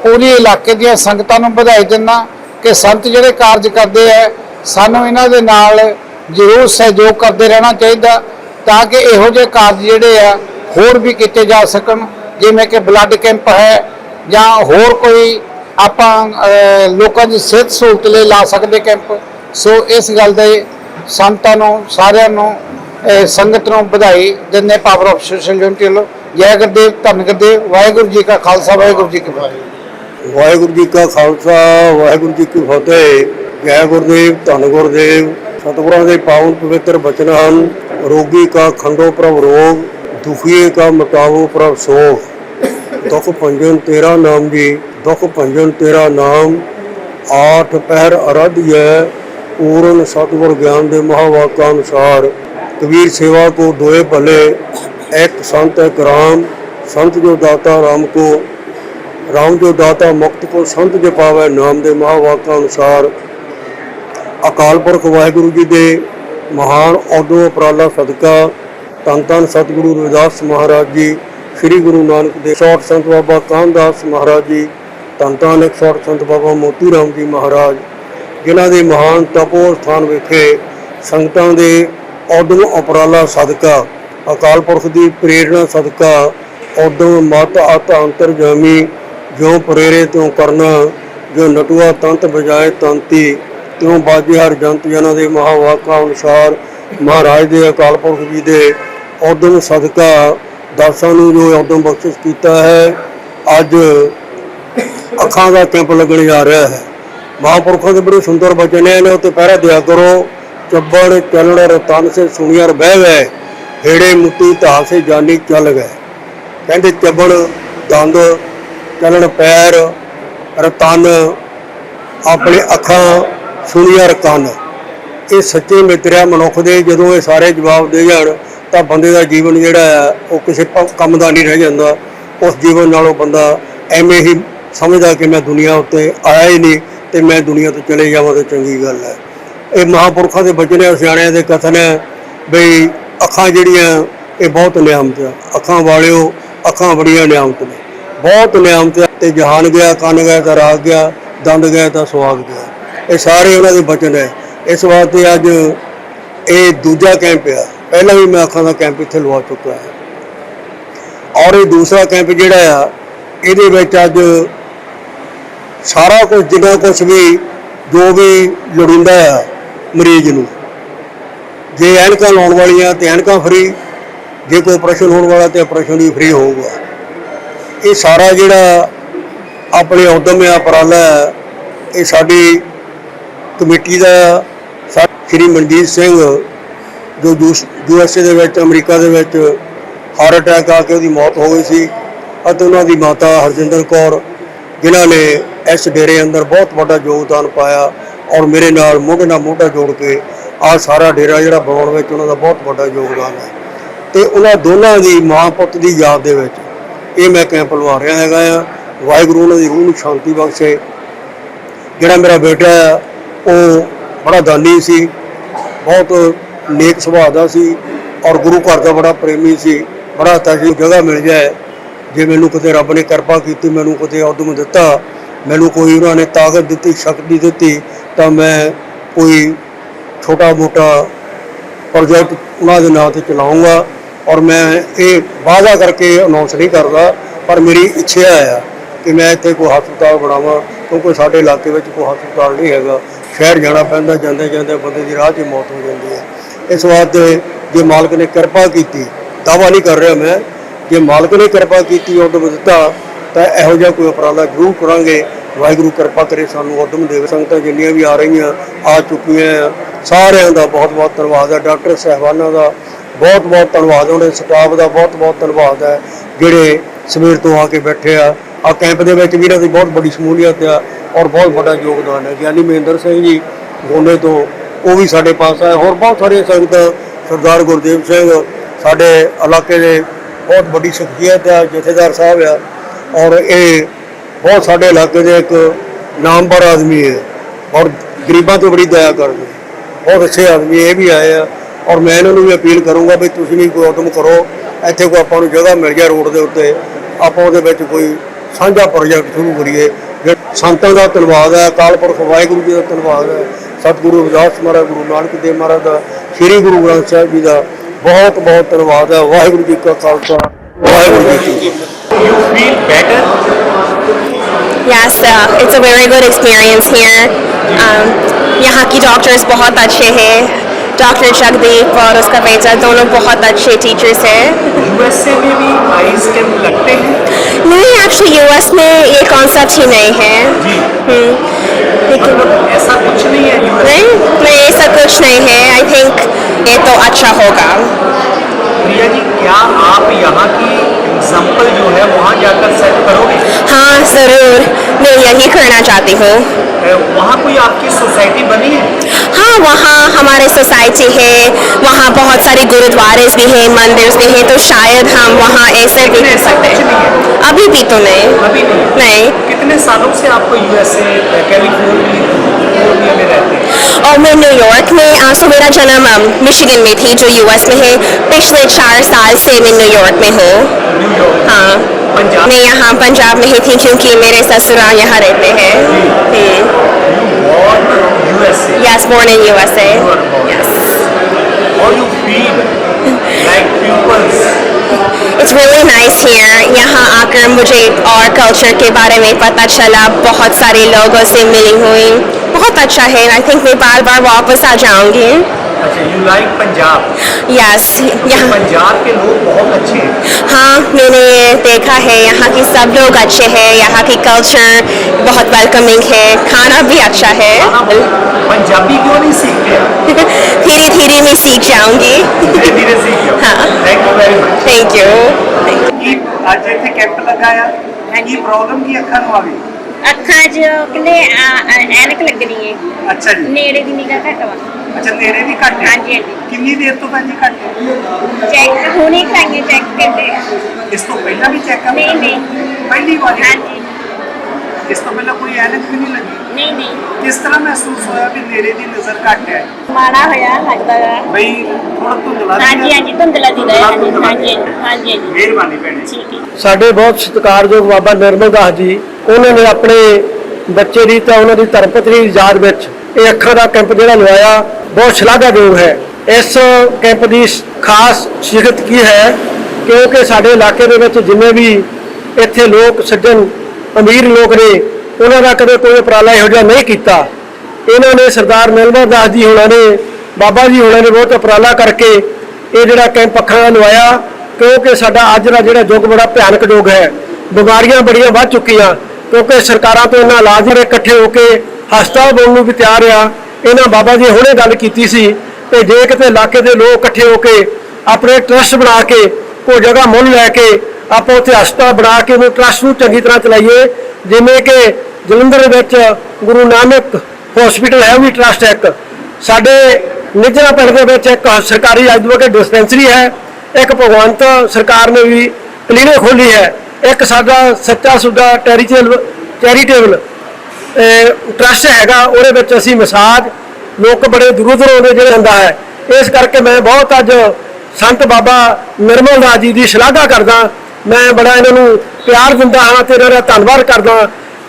Speaker 5: ਪੂਰੇ ਇਲਾਕੇ ਦੀਆਂ ਸੰਗਤਾਂ ਨੂੰ ਵਧਾਈ ਦਿੰਦਾ ਕਿ ਸੰਤ ਜਿਹੜੇ ਕਾਰਜ ਕਰਦੇ ਆ, ਸਾਨੂੰ ਇਹਨਾਂ ਦੇ ਨਾਲ ਜ਼ਰੂਰ ਸਹਿਯੋਗ ਕਰਦੇ ਰਹਿਣਾ ਚਾਹੀਦਾ। ਤਾਂ ਕਿ ਇਹੋ ਜਿਹੇ ਕਾਰਜ ਜਿਹੜੇ ਆ ਹੋਰ ਵੀ ਕੀਤੇ ਜਾ ਸਕਣ, ਜਿਵੇਂ ਕਿ ਬਲੱਡ ਕੈਂਪ ਹੈ ਜਾਂ ਹੋਰ ਕੋਈ ਆਪਾਂ ਲੋਕਾਂ ਦੀ ਸਿਹਤ ਸਹੂਲਤ ਲਈ ਲਾ ਸਕਦੇ ਕੈਂਪ ਸੋ ਇਸ ਗੱਲ ਦੇ ਸੰਤਾਂ ਨੂੰ, ਸਾਰਿਆਂ ਨੂੰ ਸੰਗਤ ਨੂੰ ਵਧਾਈ ਦਿੰਦੇ ਪਾਵਰ ਆਫ ਸੋਸ਼ਲ ਯੂਨਿਟੀ ਵੱਲੋਂ। ਜੈ ਗੁਰਦੇਵ, ਧੰਨ ਗੁਰਦੇਵ, ਵਾਹਿਗੁਰੂ ਜੀ ਕਾ ਖਾਲਸਾ, ਵਾਹਿਗੁਰੂ ਜੀ ਕੀ ਫਤਿਹ।
Speaker 9: ਵਾਹਿਗੁਰੂ ਜੀ ਕਾ ਖਾਲਸਾ, ਵਾਹਿਗੁਰੂ ਜੀ ਕੀ ਫਤਿਹ। ਜੈ ਗੁਰਦੇਵ, ਧੰਨ ਗੁਰਦੇਵ। ਸਤਿਗੁਰਾਂ ਦੇ ਪਾਵਨ ਪਵਿੱਤਰ ਬਚਨ ਹਨ, ਰੋਗੀ ਕਾ ਖੰਡੋ ਪ੍ਰਭ ਰੋਗ, ਦੁਖੀਏ ਕਾ ਮਿਟਾਵੋ ਪ੍ਰਭ ਸੋਗ। ਦੁਖ ਭੰਜਨ ਤੇਰਾ ਨਾਮ ਜੀ, ਦੁਖ ਭੰਜਨ ਤੇਰਾ ਨਾਮ, ਆਠ ਪਹਿਰ ਅਰਾਧਿਐ ਪੂਰਨ ਸਤਿਗੁਰ ਗਿਆਨ ਦੇ ਮਹਾਵਾਕਾਂ ਅਨੁਸਾਰ। ਕਬੀਰ ਸੇਵਾ ਕੋ ਦੋਏ ਭਲੇ, ਇੱਕ ਸੰਤ ਇੱਕ ਰਾਮ, ਸੰਤ ਜੋ ਦਾਤਾ ਰਾਮ ਕੋ, ਰਾਮ ਜੋ ਦਾਤਾ ਮੁਕਤ ਕੋ, ਸੰਤ ਜੇ ਨਾਮ ਦੇ ਮਹਾਵਾਕਾਂ ਅਨੁਸਾਰ। ਅਕਾਲ ਪੁਰਖ ਵਾਹਿਗੁਰੂ ਜੀ ਦੇ ਮਹਾਨ ਔਦੋ ਉਪਰਾਲਾ ਸਦਕਾ, ਧੰਨ ਧੰਨ ਸਤਿਗੁਰੂ ਰਵਿਦਾਸ ਮਹਾਰਾਜ ਜੀ, ਸ੍ਰੀ ਗੁਰੂ ਨਾਨਕ ਦੇਵ ਸੌਟ ਸੰਤ ਬਾਬਾ ਕਾਨਦਾਸ ਮਹਾਰਾਜ ਜੀ, ਧੰਨ ਧੰਨ ਇੱਕ ਸੌਟ ਸੰਤ ਬਾਬਾ ਮੋਤੀ ਰਾਮ ਜੀ ਮਹਾਰਾਜ, ਜਿਨ੍ਹਾਂ ਦੇ ਮਹਾਨ ਤਪੋ ਸਥਾਨ ਵਿਖੇ ਸੰਗਤਾਂ ਦੇ ਔਦਮ ਉਪਰਾਲਾ ਸਦਕਾ, ਅਕਾਲ ਪੁਰਖ ਦੀ ਪ੍ਰੇਰਣਾ ਸਦਕਾ ਔਦਮ ਮਤ ਅਤ ਅੰਤਰ ਜਾਮੀ ਜੋ ਪ੍ਰੇਰੇ ਤਿਉ ਕਰਨਾ ਜੋ ਨਟੂਆ ਤੰਤ ਬਜਾਏ ਤੰਤੀ ਤਿਉ ਬਾਜੇ ਹਰ ਜੰਤ ਜਨਾਂ ਦੇ ਮਹਾਵਾਕਾਂ ਅਨੁਸਾਰ ਮਹਾਰਾਜ ਦੇ ਅਕਾਲ ਪੁਰਖ ਜੀ ਦੇ ਔਦਮ ਸਦਕਾ ਦਾਸਾਂ ਨੂੰ ਜੋ ਔਦਮ ਬਖਸ਼ਿਸ਼ ਕੀਤਾ ਹੈ, ਅੱਜ ਅੱਖਾਂ ਦਾ ਕੈਂਪ ਲੱਗਣ ਜਾ ਰਿਹਾ ਹੈ। ਮਹਾਂਪੁਰਖਾਂ ਦੇ ਬੜੇ ਸੁੰਦਰ ਬਚਨ ਨੇ ਉੱਤੇ ਪਹਿਰਾ ਦਿਆ ਕਰੋ, ਚੱਬੜ ਚੱਲਣ ਰਤਨ ਸੇ ਸੁਣੀਆਂ ਬਹਿ ਗਏ, ਹੇੜੇ ਮੁੱਤੀ ਧਾ ਸੇ ਜਾਨੀ, ਚੱਲ ਗਏ। ਕਹਿੰਦੇ ਚੱਬੜ, ਦੰਦ, ਚੱਲਣ, ਪੈਰ, ਰਤਨ, ਆਪਣੇ ਅੱਖਾਂ ਸੁਣੀਆਂ ਕੰਨ। ਇਹ ਸੱਚੇ ਮਿੱਤਰਿਆ ਮਨੁੱਖ ਦੇ, ਜਦੋਂ ਇਹ ਸਾਰੇ ਜਵਾਬ ਦੇ ਜਾਣ, ਤਾਂ ਬੰਦੇ ਦਾ ਜੀਵਨ ਜਿਹੜਾ ਆ, ਉਹ ਕਿਸੇ ਕੰਮ ਦਾ ਨਹੀਂ ਰਹਿ ਜਾਂਦਾ। ਉਸ ਜੀਵਨ ਨਾਲੋਂ ਬੰਦਾ ਐਵੇਂ ਹੀ ਸਮਝਦਾ ਕਿ ਮੈਂ ਦੁਨੀਆ ਉੱਤੇ ਆਇਆ ਹੀ ਨਹੀਂ, ਤੇ ਮੈਂ ਦੁਨੀਆ ਤੋਂ ਚਲੇ ਜਾਵਾਂ ਤਾਂ ਚੰਗੀ ਗੱਲ ਹੈ। ਇਹ ਮਹਾਂਪੁਰਖਾਂ ਦੇ ਬਚਨ ਹੈ, ਸਿਆਣਿਆਂ ਦੇ ਕਥਨ ਹੈ, ਬਈ ਅੱਖਾਂ ਜਿਹੜੀਆਂ, ਇਹ ਬਹੁਤ ਨਿਆਮਤ ਆ। ਅੱਖਾਂ ਵਾਲਿਓ, ਅੱਖਾਂ ਬੜੀਆਂ ਨਿਆਮਤ ਨੇ। ਬਹੁਤ ਨਿਆਮਤ ਆ, ਤੇ ਜਹਾਨ ਗਿਆ, ਕੰਨ ਗਿਆ, ਤਾਂ ਰਾਗ ਗਿਆ, ਦੰਦ ਗਿਆ, ਤਾਂ ਸਵਾਗ ਗਿਆ। ਇਹ ਸਾਰੇ ਉਹਨਾਂ ਦੇ ਬਚਨ ਹੈ ਇਸ ਵਾਸਤੇ ਅੱਜ ਇਹ ਦੂਜਾ ਕੈਂਪ ਆ। ਪਹਿਲਾਂ ਵੀ ਮੈਂ ਅੱਖਾਂ ਦਾ ਕੈਂਪ ਇੱਥੇ ਲਵਾ ਚੁੱਕਾ ਹਾਂ। ਔਰ ਇਹ ਦੂਸਰਾ ਕੈਂਪ ਜਿਹੜਾ ਆ ਇਹਦੇ ਵਿੱਚ ਅੱਜ ਸਾਰਾ ਕੁਝ ਜਿੰਨਾ ਕੁਝ ਵੀ ਜੋ ਵੀ ਲੋੜੀਂਦਾ ਆ ਮਰੀਜ਼ ਨੂੰ। ਜੇ ਐਨਕਾਂ ਲਾਉਣ ਵਾਲੀਆਂ ਤੇ ਐਨਕਾਂ ਫ੍ਰੀ ਜੇ ਕੋਈ ਆਪਰੇਸ਼ਨ ਹੋਣ ਵਾਲਾ ਤੇ ਆਪਰੇਸ਼ਨ ਵੀ ਫ੍ਰੀ ਹੋਊਗਾ। ਇਹ ਸਾਰਾ ਜਿਹੜਾ ਆਪਣੇ ਉਦਮ ਆ ਉਪਰਾਲਾ ਹੈ, ਇਹ ਸਾਡੀ ਕਮੇਟੀ ਦਾ ਸ਼੍ਰੀ ਮਨਜੀਤ ਸਿੰਘ, ਜੋ ਯੂ ਐਸ ਏ ਦੇ ਵਿੱਚ, ਅਮਰੀਕਾ ਦੇ ਵਿੱਚ ਹਾਰਟ ਅਟੈਕ ਆ ਕੇ ਉਹਦੀ ਮੌਤ ਹੋ ਗਈ ਸੀ ਅਤੇ ਉਹਨਾਂ ਦੀ ਮਾਤਾ ਹਰਜਿੰਦਰ ਕੌਰ, ਜਿਨ੍ਹਾਂ ਨੇ ਇਸ ਡੇਰੇ ਅੰਦਰ ਬਹੁਤ ਵੱਡਾ ਯੋਗਦਾਨ ਪਾਇਆ ਔਰ ਮੇਰੇ ਨਾਲ ਮੋਢੇ ਨਾਲ ਮੋਢਾ ਜੋੜ ਕੇ ਆਹ ਸਾਰਾ ਡੇਰਾ ਜਿਹੜਾ ਬਣਾਉਣ ਵਿੱਚ ਉਹਨਾਂ ਦਾ ਬਹੁਤ ਵੱਡਾ ਯੋਗਦਾਨ ਹੈ। ਤੇ ਉਹਨਾਂ ਦੋਨਾਂ ਦੀ ਮਾਂ ਪੁੱਤ ਦੀ ਯਾਦ ਦੇ ਵਿੱਚ ਇਹ ਮੈਂ ਕੈਂਪ ਲਵਾ ਰਿਹਾ ਹੈਗਾ ਆ। ਵਾਹਿਗੁਰੂ ਉਹਨਾਂ ਦੀ ਰੂਹ ਨੂੰ ਸ਼ਾਂਤੀ ਬਖਸ਼ੇ। ਜਿਹੜਾ ਮੇਰਾ ਬੇਟਾ ਆ ਉਹ ਬੜਾ ਦਾਨੀ ਸੀ, ਬਹੁਤ ਨੇਕ ਸੁਭਾਅ ਦਾ ਸੀ ਔਰ ਗੁਰੂ ਘਰ ਦਾ ਬੜਾ ਪ੍ਰੇਮੀ ਸੀ, ਬੜਾ ਤਾਂ ਜਗ੍ਹਾ ਮਿਲ ਜਾਏ, ਜੇ ਮੈਨੂੰ ਕਿਤੇ ਰੱਬ ਨੇ ਕਿਰਪਾ ਕੀਤੀ, ਮੈਨੂੰ ਕਿਤੇ ਉਦਮ ਦਿੱਤਾ, ਮੈਨੂੰ ਕੋਈ ਉਹਨਾਂ ਨੇ ਤਾਕਤ ਦਿੱਤੀ, ਸ਼ਕਤੀ ਦਿੱਤੀ, ਤਾਂ ਮੈਂ ਕੋਈ ਛੋਟਾ ਮੋਟਾ ਪ੍ਰੋਜੈਕਟ ਉਹਨਾਂ ਦੇ ਨਾਂ ਤੇ ਚਲਾਉਂਗਾ ਔਰ ਮੈਂ ਇਹ ਵਾਅਦਾ ਕਰਕੇ ਅਨਾਉਂਸ ਨਹੀਂ ਕਰਦਾ, ਪਰ ਮੇਰੀ ਇੱਛਾ ਆ ਕਿ ਮੈਂ ਇੱਥੇ ਕੋਈ ਹਸਪਤਾਲ ਬਣਾਵਾਂ, ਕਿਉਂਕਿ ਸਾਡੇ ਇਲਾਕੇ ਵਿੱਚ ਕੋਈ ਹਸਪਤਾਲ ਨਹੀਂ ਹੈਗਾ। ਸ਼ਹਿਰ ਜਾਣਾ ਪੈਂਦਾ, ਜਾਂਦੇ ਜਾਂਦੇ ਬੰਦੇ ਦੀ ਰਾਹ 'ਚ ਮੌਤ ਹੋ ਜਾਂਦੀ ਹੈ। ਇਸ ਵਾਸਤੇ ਜੇ ਮਾਲਕ ਨੇ ਕਿਰਪਾ ਕੀਤੀ ਦਾਵਾ ਨਹੀਂ ਕਰ ਰਿਹਾ ਮੈਂ, ਜੇ ਮਾਲਕ ਨੇ ਕਿਰਪਾ ਕੀਤੀ, ਉਦਮ ਦਿੱਤਾ, ਤਾਂ ਇਹੋ ਜਿਹਾ ਕੋਈ ਉਪਰਾਲਾ ਜ਼ਰੂਰ ਕਰਾਂਗੇ। ਵਾਹਿਗੁਰੂ ਕਿਰਪਾ ਕਰੇ ਸਾਨੂੰ ਉਦਮ ਦੇਵੇ ਸੰਗਤਾਂ ਜਿੰਨੀਆਂ ਵੀ ਆ ਰਹੀਆਂ, ਆ ਚੁੱਕੀਆਂ ਆ, ਸਾਰਿਆਂ ਦਾ ਬਹੁਤ ਬਹੁਤ ਧੰਨਵਾਦ ਹੈ। ਡਾਕਟਰ ਸਹਿਬਾਨਾਂ ਦਾ ਬਹੁਤ ਬਹੁਤ ਧੰਨਵਾਦ ਉਹਨਾਂ ਦੇ ਸਟਾਫ ਦਾ ਬਹੁਤ ਬਹੁਤ ਧੰਨਵਾਦ ਹੈ। ਜਿਹੜੇ ਸਵੇਰ ਤੋਂ ਆ ਕੇ ਬੈਠੇ ਆ ਆ ਕੈਂਪ ਦੇ ਵਿੱਚ ਵੀ ਇਹਨਾਂ ਦੀ ਬਹੁਤ ਵੱਡੀ ਸ਼ਮੂਲੀਅਤ ਆ ਔਰ ਬਹੁਤ ਵੱਡਾ ਯੋਗਦਾਨ ਹੈ। ਗਿਆਨੀ ਮਹਿੰਦਰ ਸਿੰਘ ਜੀ ਗੋਨੇ ਤੋਂ, ਉਹ ਵੀ ਸਾਡੇ ਪਾਸ ਆਏ। ਹੋਰ ਬਹੁਤ ਸਾਰੀਆਂ ਸੰਗਤ, ਸਰਦਾਰ ਗੁਰਦੇਵ ਸਿੰਘ, ਸਾਡੇ ਇਲਾਕੇ ਦੇ ਬਹੁਤ ਵੱਡੀ ਸ਼ਖਸੀਅਤ ਆ, ਜਥੇਦਾਰ ਸਾਹਿਬ ਆ। ਔਰ ਇਹ ਬਹੁਤ ਸਾਡੇ ਇਲਾਕੇ ਦੇ ਇੱਕ ਨਾਮਵਰ ਆਦਮੀ ਹੈ। ਔਰ ਗਰੀਬਾਂ ਤੋਂ ਬੜੀ ਦਇਆ ਕਰਦੇ। ਬਹੁਤ ਅੱਛੇ ਆਦਮੀ ਇਹ ਵੀ ਆਏ ਆ। ਔਰ ਮੈਂ ਇਹਨਾਂ ਨੂੰ ਵੀ ਅਪੀਲ ਕਰੂੰਗਾ ਵੀ ਤੁਸੀਂ ਵੀ ਕੋਈ ਉਦਮ ਕਰੋ। ਇੱਥੇ ਕੋਈ ਆਪਾਂ ਨੂੰ ਜਗ੍ਹਾ ਮਿਲ ਜਾ ਰੋਡ ਦੇ ਉੱਤੇ। ਆਪਾਂ ਉਹਦੇ ਵਿੱਚ ਕੋਈ ਸਾਂਝਾ ਪ੍ਰੋਜੈਕਟ ਸ਼ੁਰੂ ਕਰੀਏ ਜੇ ਸੰਤਾਂ ਦਾ ਧੰਨਵਾਦ ਹੈ ਅਕਾਲ ਪੁਰਖ ਵਾਹਿਗੁਰੂ ਜੀ ਦਾ ਧੰਨਵਾਦ ਹੈ ਸਤਿਗੁਰੂ ਰਵਿਦਾਸ ਮਹਾਰਾਜ ਗੁਰੂ ਨਾਨਕ ਦੇਵ ਮਹਾਰਾਜ ਦਾ ਸ੍ਰੀ ਗੁਰੂ ਗ੍ਰੰਥ ਸਾਹਿਬ ਜੀ ਦਾ ਬਹੁਤ ਬਹੁਤ ਧੰਨਵਾਦ ਹੈ ਵਾਹਿਗੁਰੂ ਜੀ ਕਾ ਖਾਲਸਾ ਵਾਹਿਗੁਰੂ ਜੀ ਕੀ ਫਤਿਹ
Speaker 3: you feel better
Speaker 10: Yes, uh, it's a very good experience here. Um, यहाँ की डॉक्टर्स बहुत अच्छे हैं डॉक्टर जगदीप और उसका बेटा दोनों बहुत अच्छे टीचर्स हैं।
Speaker 3: यूएसए में भी आईज कैंप लगते हैं?
Speaker 10: नहीं एक्चुअली यूएस में ये कॉन्सेप्ट ही नहीं है। हम्म,
Speaker 3: मतलब ऐसा कुछ नहीं है
Speaker 10: नहीं नहीं ऐसा कुछ नहीं है। आई थिंक ये तो अच्छा होगा।
Speaker 3: प्रिया जी क्या आप यहाँ की एग्ज़ाम्पल जो है वहाँ जाकर सेट करोगे?
Speaker 10: हाँ ज़रूर। मैं यही करना चाहती हूँ।
Speaker 3: वहाँ कोई आपकी सोसाइटी बनी है?
Speaker 10: हाँ वहाँ हमारे सोसाइटी है वहाँ बहुत सारे गुरुद्वारे भी हैं मंदिर भी हैं तो शायद हम वहाँ ऐसे भी कर सकते। हैं? अभी भी तो नहीं।
Speaker 3: अभी नहीं
Speaker 10: नहीं।
Speaker 3: कितने सालों से आपको यूएसए कैलिफ़ोर्निया में रहते हैं?
Speaker 10: और मैं न्यूयॉर्क में आ, सो मेरा जन्म मिशिगन में थी जो यूएस में है। पिछले चार साल से मैं न्यूयॉर्क में हूँ। हाँ।
Speaker 3: पंजाब?
Speaker 10: मैं यहाँ पंजाब में ही थी क्योंकि मेरे ससुराल यहाँ रहते हैं।
Speaker 3: Yes born in USA. Yes
Speaker 10: it's really nice here यहाँ आकर मुझे और कल्चर के बारे में पता चला। बहुत सारे लोगों से मिली हुई। बहुत अच्छा है। आई थिंक मैं बार बार वापस आ जाऊँगी।
Speaker 3: अच्छा यू लाइक पंजाब
Speaker 10: यस यहाँ
Speaker 3: पंजाब के लोग बहुत अच्छे हैं
Speaker 10: हाँ मैंने ये देखा है यहाँ की सब लोग अच्छे हैं यहाँ की कल्चर बहुत वेलकमिंग है खाना भी अच्छा है
Speaker 3: खाना बहुत- पंजाबी क्यों नहीं सीखते आप
Speaker 10: धीरे धीरे मैं सीख जाऊंगी
Speaker 3: धीरे धीरे सीख जाओ
Speaker 10: हाँ।
Speaker 3: Thank you very much
Speaker 10: thank you
Speaker 3: ਕੀ ਅੱਜ ਇੱਥੇ ਕੈਂਪ ਲਗਾਇਆ ਕੀ ਪ੍ਰੋਬਲਮ ਕੀ ਅੱਖਾਂ ਨੂੰ ਆ ਗਈ
Speaker 11: ਅੱਖਾਂ 'ਚ ਕਹਿੰਦੇ ਆ- ਆ- ਐਨਕ ਲੱਗਣੀ ਹੈ
Speaker 3: ਅੱਛਾ ਜੀ
Speaker 11: ਨੇੜੇ ਦੀ ਨਿਗਾਹ ਘੱਟ ਵਾ
Speaker 3: ਅੱਛਾ ਤੇਰੇ ਵੀ ਘੱਟ ਹੈ?
Speaker 11: ਹਾਂਜੀ ਹਾਂਜੀ।
Speaker 3: ਕਿੰਨੀ ਦੇਰ ਤੋਂ ਭੈਣ ਜੀ ਘੱਟ ਹੈ?
Speaker 11: ਚੈੱਕ ਹੁਣੇ ਕਰਾਂਗੇ ਚੈੱਕ ਕਰਦੇ ਆ।
Speaker 3: ਇਸ ਤੋਂ ਪਹਿਲਾਂ ਵੀ ਚੈੱਕ
Speaker 11: ਨਹੀਂ ਨਹੀਂ।
Speaker 3: ਪਹਿਲੀ ਵਾਰ?
Speaker 11: ਹਾਂਜੀ।
Speaker 3: ਇਸ ਤੋਂ ਪਹਿਲਾਂ ਕੋਈ ਐਨਕ ਵੀ ਨਹੀਂ ਲੱਗੀ?
Speaker 11: ਨਹੀਂ ਨਹੀਂ।
Speaker 3: ਕਿਸ ਤਰ੍ਹਾਂ ਮਹਿਸੂਸ ਹੋਇਆ ਵੀ ਨੇੜੇ ਦੀ ਨਜ਼ਰ ਘੱਟ ਹੈ?
Speaker 11: ਮਾੜਾ ਹੋਇਆ ਲੱਗਦਾ ਵਾ।
Speaker 3: ਬਈ ਥੋੜਾ ਧੁੰਦਲਾ
Speaker 11: ਹਾਂਜੀ? ਹਾਂਜੀ ਧੁੰਦਲਾ ਦੀ ਦਾ ਹਾਂਜੀ ਹਾਂਜੀ। ਹਾਂਜੀ ਹਾਂਜੀ।
Speaker 3: ਮਿਹਰਬਾਨੀ ਭੈਣੇ।
Speaker 11: ਠੀਕ ਹੈ।
Speaker 9: ਸਾਡੇ ਬਹੁਤ ਸਤਿਕਾਰਯੋਗ ਬਾਬਾ ਨਿਰਮਲ ਦਾਸ ਜੀ ਉਹਨਾਂ ਨੇ ਆਪਣੇ ਬੱਚੇ ਦੀ ਤਾਂ ਉਹਨਾਂ ਦੀ ਧਰਮਪਤਨੀ ਦੀ ਯਾਦ ਵਿੱਚ ਇਹ ਅੱਖਾਂ ਦਾ ਕੈਂਪ ਜਿਹੜਾ ਲਵਾਇਆ। ਬਹੁਤ ਸ਼ਲਾਘਾਯੋਗ ਹੈ। ਇਸ ਕੈਂਪ ਦੀ ਖਾਸ ਸਿਖਤ ਕੀ ਹੈ ਕਿਉਂਕਿ ਸਾਡੇ ਇਲਾਕੇ ਦੇ ਵਿੱਚ ਜਿੰਨੇ ਵੀ ਇੱਥੇ ਲੋਕ, ਸੱਜਣ, ਅਮੀਰ ਲੋਕ ਨੇ, ਉਹਨਾਂ ਦਾ ਕਦੇ ਕੋਈ ਉਪਰਾਲਾ ਇਹੋ ਜਿਹਾ ਨਹੀਂ ਕੀਤਾ। ਇਹਨਾਂ ਨੇ ਸਰਦਾਰ ਨਿਰਮਲ ਦਾਸ ਜੀ ਹੋਣਾ ਨੇ, ਬਾਬਾ ਜੀ ਹੋਣਾ ਨੇ ਬਹੁਤ ਉਪਰਾਲਾ ਕਰਕੇ ਇਹ ਜਿਹੜਾ ਕੈਂਪ ਅੱਖਾਂ ਦਾ ਲਵਾਇਆ ਕਿਉਂਕਿ ਸਾਡਾ ਅੱਜ ਦਾ ਜਿਹੜਾ ਯੁੱਗ ਬੜਾ ਭਿਆਨਕ ਯੁੱਗ ਹੈ। ਬਿਮਾਰੀਆਂ ਬੜੀਆਂ ਵੱਧ ਚੁੱਕੀਆਂ ਕਿਉਂਕਿ ਸਰਕਾਰਾਂ ਤੋਂ ਇਹਨਾਂ ਇਲਾਜ ਜਿਹੜੇ ਇਕੱਠੇ ਹੋ ਕੇ ਹਸਪਤਾਲ ਬਣਨ ਨੂੰ ਵੀ ਤਿਆਰ ਆ। ਇਹਨਾਂ ਬਾਬਾ ਜੀ ਹੁਣੇ ਗੱਲ ਕੀਤੀ ਸੀ ਤੇ ਜੇ ਕਿਤੇ ਇਲਾਕੇ ਦੇ ਲੋਕ ਇਕੱਠੇ ਹੋ ਕੇ ਆਪਣੇ ਟਰਸਟ ਬਣਾ ਕੇ ਕੋਈ ਜਗ੍ਹਾ ਮੁੱਲ ਲੈ ਕੇ ਆਪਾਂ ਉੱਥੇ ਹਸਪਤਾਲ ਬਣਾ ਕੇ ਉਹ ਟਰਸਟ ਨੂੰ ਚੰਗੀ ਤਰ੍ਹਾਂ ਚਲਾਈਏ, ਜਿਵੇਂ ਕਿ ਜਲੰਧਰ ਵਿੱਚ ਗੁਰੂ ਨਾਨਕ ਹਸਪੀਟਲ ਹੈ, ਉਹ ਵੀ ਟਰਸਟ ਹੈ ਇੱਕ। ਸਾਡੇ ਨਿਜਰਾ ਪਿੰਡ ਦੇ ਵਿੱਚ ਇੱਕ ਸਰਕਾਰੀ ਐਡਵੋਕੇਟ ਡਿਸਪੈਂਸਰੀ ਹੈ, ਇੱਕ ਭਗਵੰਤ ਸਰਕਾਰ ਨੇ ਵੀ ਕਲੀਨਿਕ ਖੋਲੀ ਹੈ। ਇੱਕ ਸਾਡਾ ਸੱਚਾ ਸੁਦਾ ਟੈਰੀਟੇਬਲ ਚੈਰੀਟੇਬਲ ਟਰਸਟ ਹੈਗਾ, ਉਹਦੇ ਵਿੱਚ ਅਸੀਂ ਮਸਾਜ, ਲੋਕ ਬੜੇ ਦੂਰੋਂ ਦੂਰੋਂ ਦੇ ਜਿਹੜੇ ਹੁੰਦਾ ਹੈ। ਇਸ ਕਰਕੇ ਮੈਂ ਬਹੁਤ ਅੱਜ ਸੰਤ ਬਾਬਾ ਨਿਰਮਲ ਦਾਸ ਜੀ ਦੀ ਸ਼ਲਾਘਾ ਕਰਦਾ।
Speaker 12: ਮੈਂ ਬੜਾ ਇਹਨਾਂ ਨੂੰ ਪਿਆਰ ਦਿੰਦਾ ਹਾਂ ਤੇ ਇਹਨਾਂ ਦਾ ਧੰਨਵਾਦ ਕਰਦਾ